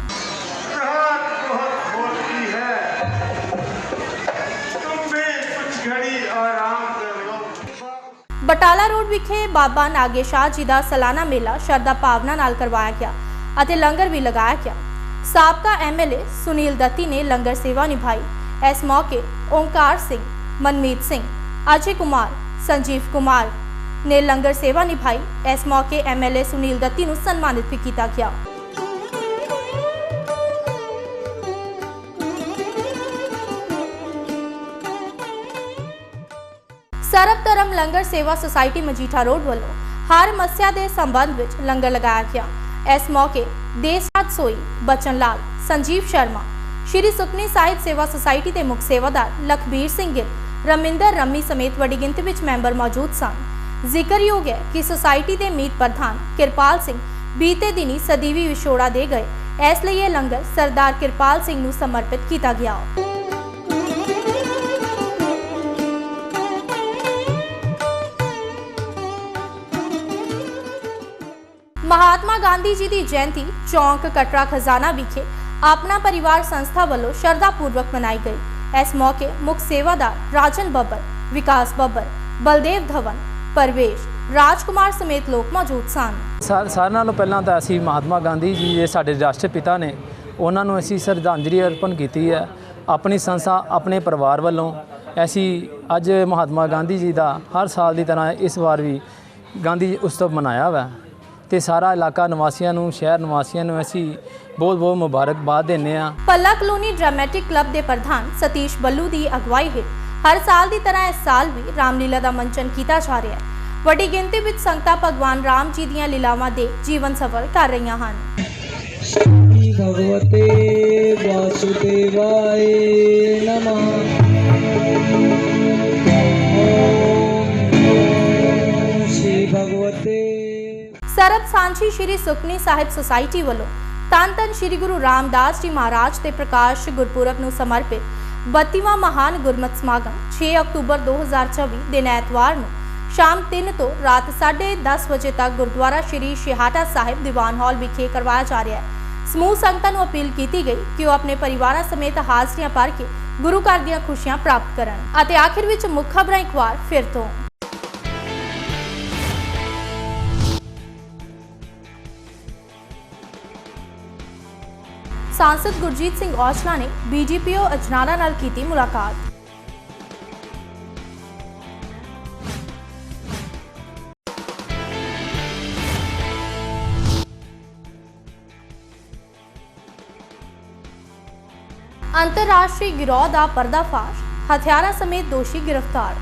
ਬਟਾਲਾ ਰੋਡ ਵਿਖੇ ਬਾਬਾ ਨਾਗੇਸ਼ਾਹ ਜੀ ਦਾ ਸਾਲਾਨਾ ਮੇਲਾ ਸ਼ਰਧਾ ਭਾਵਨਾ ਨਾਲ ਕਰਵਾਇਆ ਗਿਆ ਅਤੇ ਲੰਗਰ ਵੀ ਲਗਾਇਆ ਗਿਆ। ਸਾਬਕਾ ਐਮਐਲਏ ਸੁਨੀਲ ਦੱਤੀ ਨੇ ਲੰਗਰ ਸੇਵਾ ਨਿਭਾਈ। ਇਸ ਮੌਕੇ ਓਮਕਾਰ ਸਿੰਘ, ਮਨਮੀਤ ਸਿੰਘ, ਅਜੇ ਕੁਮਾਰ, ਸੰਜੀਵ ਕੁਮਾਰ ਨੇ ਲੰਗਰ ਸੇਵਾ ਨਿਭਾਈ। ਇਸ ਮੌਕੇ ਐਮਐਲਏ ਸੁਨੀਲ ਦੱਤੀ ਨੂੰ ਸਨਮਾਨਿਤ ਵੀ ਕੀਤਾ ਗਿਆ। ਸਰਬ ਧਰਮ ਲੰਗਰ ਸੇਵਾ ਸੁਸਾਇਟੀ ਮਜੀਠਾ ਰੋਡ ਵੱਲੋਂ ਹਰ ਮੱਸਿਆ ਦੇ ਸੰਬੰਧ ਵਿੱਚ ਲੰਗਰ ਲਗਾਇਆ ਗਿਆ। ਇਸ ਮੌਕੇ ਦੇਸਰਾਜ ਸੋਈ ਬਚਨ ਲਾਲ, ਸੰਜੀਵ ਸ਼ਰਮਾ, ਸ਼੍ਰੀ ਸੁਖਨੀ ਸਾਹਿਬ ਸੇਵਾ ਸੁਸਾਇਟੀ ਦੇ ਮੁੱਖ ਸੇਵਾਦਾਰ ਲਖਬੀਰ ਸਿੰਘ ਗਿੱਲ, ਰਮਿੰਦਰ ਰੰਮੀ ਸਮੇਤ ਵੱਡੀ ਗਿਣਤੀ ਵਿੱਚ ਮੈਂਬਰ ਮੌਜੂਦ ਸਨ। ਜ਼ਿਕਰਯੋਗ ਹੈ ਕਿ ਸੁਸਾਇਟੀ ਦੇ ਮੀਤ ਪ੍ਰਧਾਨ ਕਿਰਪਾਲ ਸਿੰਘ ਬੀਤੇ ਦਿਨੀ ਸਦੀਵੀ ਵਿਛੋੜਾ ਦੇ ਗਏ। ਇਸ ਲਈ ਇਹ ਲੰਗਰ ਸਰਦਾਰ ਕਿਰਪਾਲ ਸਿੰਘ ਨੂੰ ਸਮਰਪਿਤ ਕੀਤਾ ਗਿਆ। ਮਹਾਤਮਾ ਗਾਂਧੀ ਜੀ ਦੀ ਜਯੰਤੀ ਚੌਂਕ ਕਟਰਾ ਖਜ਼ਾਨਾ ਵਿਖੇ ਆਪਣਾ ਪਰਿਵਾਰ ਸੰਸਥਾ ਵੱਲੋਂ ਸ਼ਰਧਾ ਪੂਰਵਕ ਮਨਾਈ ਗਈ। ਇਸ ਮੌਕੇ ਮੁੱਖ ਸੇਵਾਦਾਰ ਰਾਜਨ ਬੱਬਰ, ਵਿਕਾਸ ਬੱਬਰ, ਬਲਦੇਵ ਧਵਨ, ਪਰਵੇਸ਼, ਰਾਜਕੁਮਾਰ ਸਮੇਤ ਲੋਕ ਮੌਜੂਦ ਸਨ। ਸਾ- ਸਾਰਿਆਂ ਨਾਲੋਂ ਪਹਿਲਾਂ ਤਾਂ ਅਸੀਂ ਮਹਾਤਮਾ ਗਾਂਧੀ ਜੀ ਦੇ ਸਾਡੇ ਰਾਸ਼ਟਰ ਪਿਤਾ ਨੇ, ਉਹਨਾਂ ਨੂੰ ਅਸੀਂ ਸ਼ਰਧਾਂਜਲੀ ਅਰਪਣ ਕੀਤੀ ਹੈ। ਆਪਣੀ ਸੰਸਥਾ, ਆਪਣੇ ਪਰਿਵਾਰ ਵੱਲੋਂ ਅਸੀਂ ਅੱਜ ਮਹਾਤਮਾ ਗਾਂਧੀ ਜੀ ਦਾ ਹਰ ਸਾਲ ਦੀ ਤਰ੍ਹਾਂ ਇਸ ਵਾਰ ਵੀ ਗਾਂਧੀ ਉਤਸਵ ਮਨਾਇਆ ਵਾ। ਤੇ ਸਾਰਾ ਇਲਾਕਾ ਨਿਵਾਸੀਆਂ ਨੂੰ ਸ਼ਹਿਰ ਨਿਵਾਸੀਆਂ ਨੂੰ ਅਸੀਂ ਬਹੁਤ ਬਹੁਤ ਮੁਬਾਰਕਬਾਦ ਦਿੰਨੇ ਆ ਪੱਲਾ ਕਲੋਨੀ ਡਰਾਮੈਟਿਕ ਕਲੱਬ ਦੇ ਪ੍ਰਧਾਨ ਸਤੀਸ਼ ਬੱਲੂ ਦੀ ਅਗਵਾਈ ਹੇਠ ਹਰ ਸਾਲ ਦੀ ਤਰ੍ਹਾਂ ਇਸ ਸਾਲ ਵੀ ਰਾਮ ਲੀਲਾ ਦਾ ਮੰਚਨ ਕੀਤਾ ਜਾ ਰਿਹਾ ਹੈ। ਵੱਡੀ ਗਿਣਤੀ ਵਿੱਚ ਸੰਗਤਾਂ ਭਗਵਾਨ ਰਾਮ ਜੀ ਦੀਆਂ ਲੀਲਾਵਾਂ ਦੇ ਜੀਵਨ ਸਫਰ ਕਰ ਰਹੀਆਂ ਹਨ। ਸਾਂਝੀ ਸ਼੍ਰੀ ਸੁਖਨੀ ਸਾਹਿਬ ਸੁਸਾਇਟੀ ਵੱਲੋਂ ਤਨ ਤਨ ਸ਼੍ਰੀ ਗੁਰੂ ਰਾਮਦਾਸ ਜੀ ਮਹਾਰਾਜ ਦੇ ਪ੍ਰਕਾਸ਼ ਗੁਰਪੁਰਬ ਨੂੰ ਸਮਰਪਿਤ 32ਵਾਂ ਮਹਾਨ ਗੁਰਮਤਿ ਸਮਾਗਮ 6 ਅਕਤੂਬਰ 2024 ਦਿਨ ਐਤਵਾਰ ਨੂੰ ਸ਼ਾਮ 3 ਤੋਂ ਰਾਤ 10:30 ਵਜੇ ਤੱਕ ਗੁਰਦੁਆਰਾ ਸ਼੍ਰੀ ਸ਼ਿਹਾਟਾ ਸਾਹਿਬ ਦੀਵਾਨ ਹਾਲ ਵਿਖੇ ਕਰਵਾਇਆ ਜਾ ਰਿਹਾ ਹੈ। ਸਮੂਹ ਸੰਗਤਾਂ ਨੂੰ ਅਪੀਲ ਕੀਤੀ ਗਈ ਕਿ ਉਹ ਆਪਣੇ ਪਰਿਵਾਰਾਂ ਸਮੇਤ ਹਾਜ਼ਰੀਆਂ ਭਰ ਕੇ ਗੁਰੂ ਘਰ ਦੀਆਂ ਖੁਸ਼ੀਆਂ ਪ੍ਰਾਪਤ ਕਰਨ ਅਤੇ ਆਖਿਰ ਵਿੱਚ ਮੁੱਖ ਖਬਰਾਂ ਇੱਕ ਵਾਰ ਫਿਰ ਤੋਂ ਸਾਂਸਦ ਗੁਰਜੀਤ ਸਿੰਘ ਔਜਲਾ ਨੇ ਬੀਜੀਪੀਓ ਅਜਨਾਲਾ ਨਾਲ ਕੀਤੀ ਮੁਲਾਕਾਤ ਅੰਤਰਰਾਸ਼ਟਰੀ ਗਿਰੋਹ ਦਾ ਪਰਦਾਫਾਸ਼ ਹਥਿਆਰਾਂ ਸਮੇਤ ਦੋਸ਼ੀ ਗ੍ਰਿਫਤਾਰ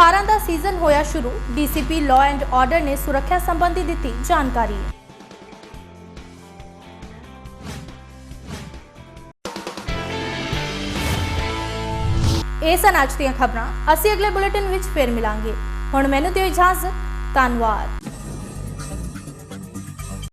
ਤਿਉਹਾਰਾਂ ਦਾ ਸੀਜ਼ਨ ਹੋਇਆ ਸ਼ੁਰੂ। ਡੀਸੀਪੀ ਲਾਅ ਐਂਡ ਆਰਡਰ ਨੇ ਸੁਰੱਖਿਆ ਸੰਬੰਧੀ ਦਿੱਤੀ ਜਾਣਕਾਰੀ। ਇਹ ਸਨ ਅੱਜ ਦੀਆਂ ਖਬਰਾਂ। ਅਸੀਂ ਅਗਲੇ ਬੁਲੇਟਿਨ ਵਿੱਚ ਫੇਰ ਮਿਲਾਂਗੇ। ਹੁਣ ਮੈਨੂੰ ਦਿਓ ਇਜਾਜ਼ਤ। ਧੰਨਵਾਦ।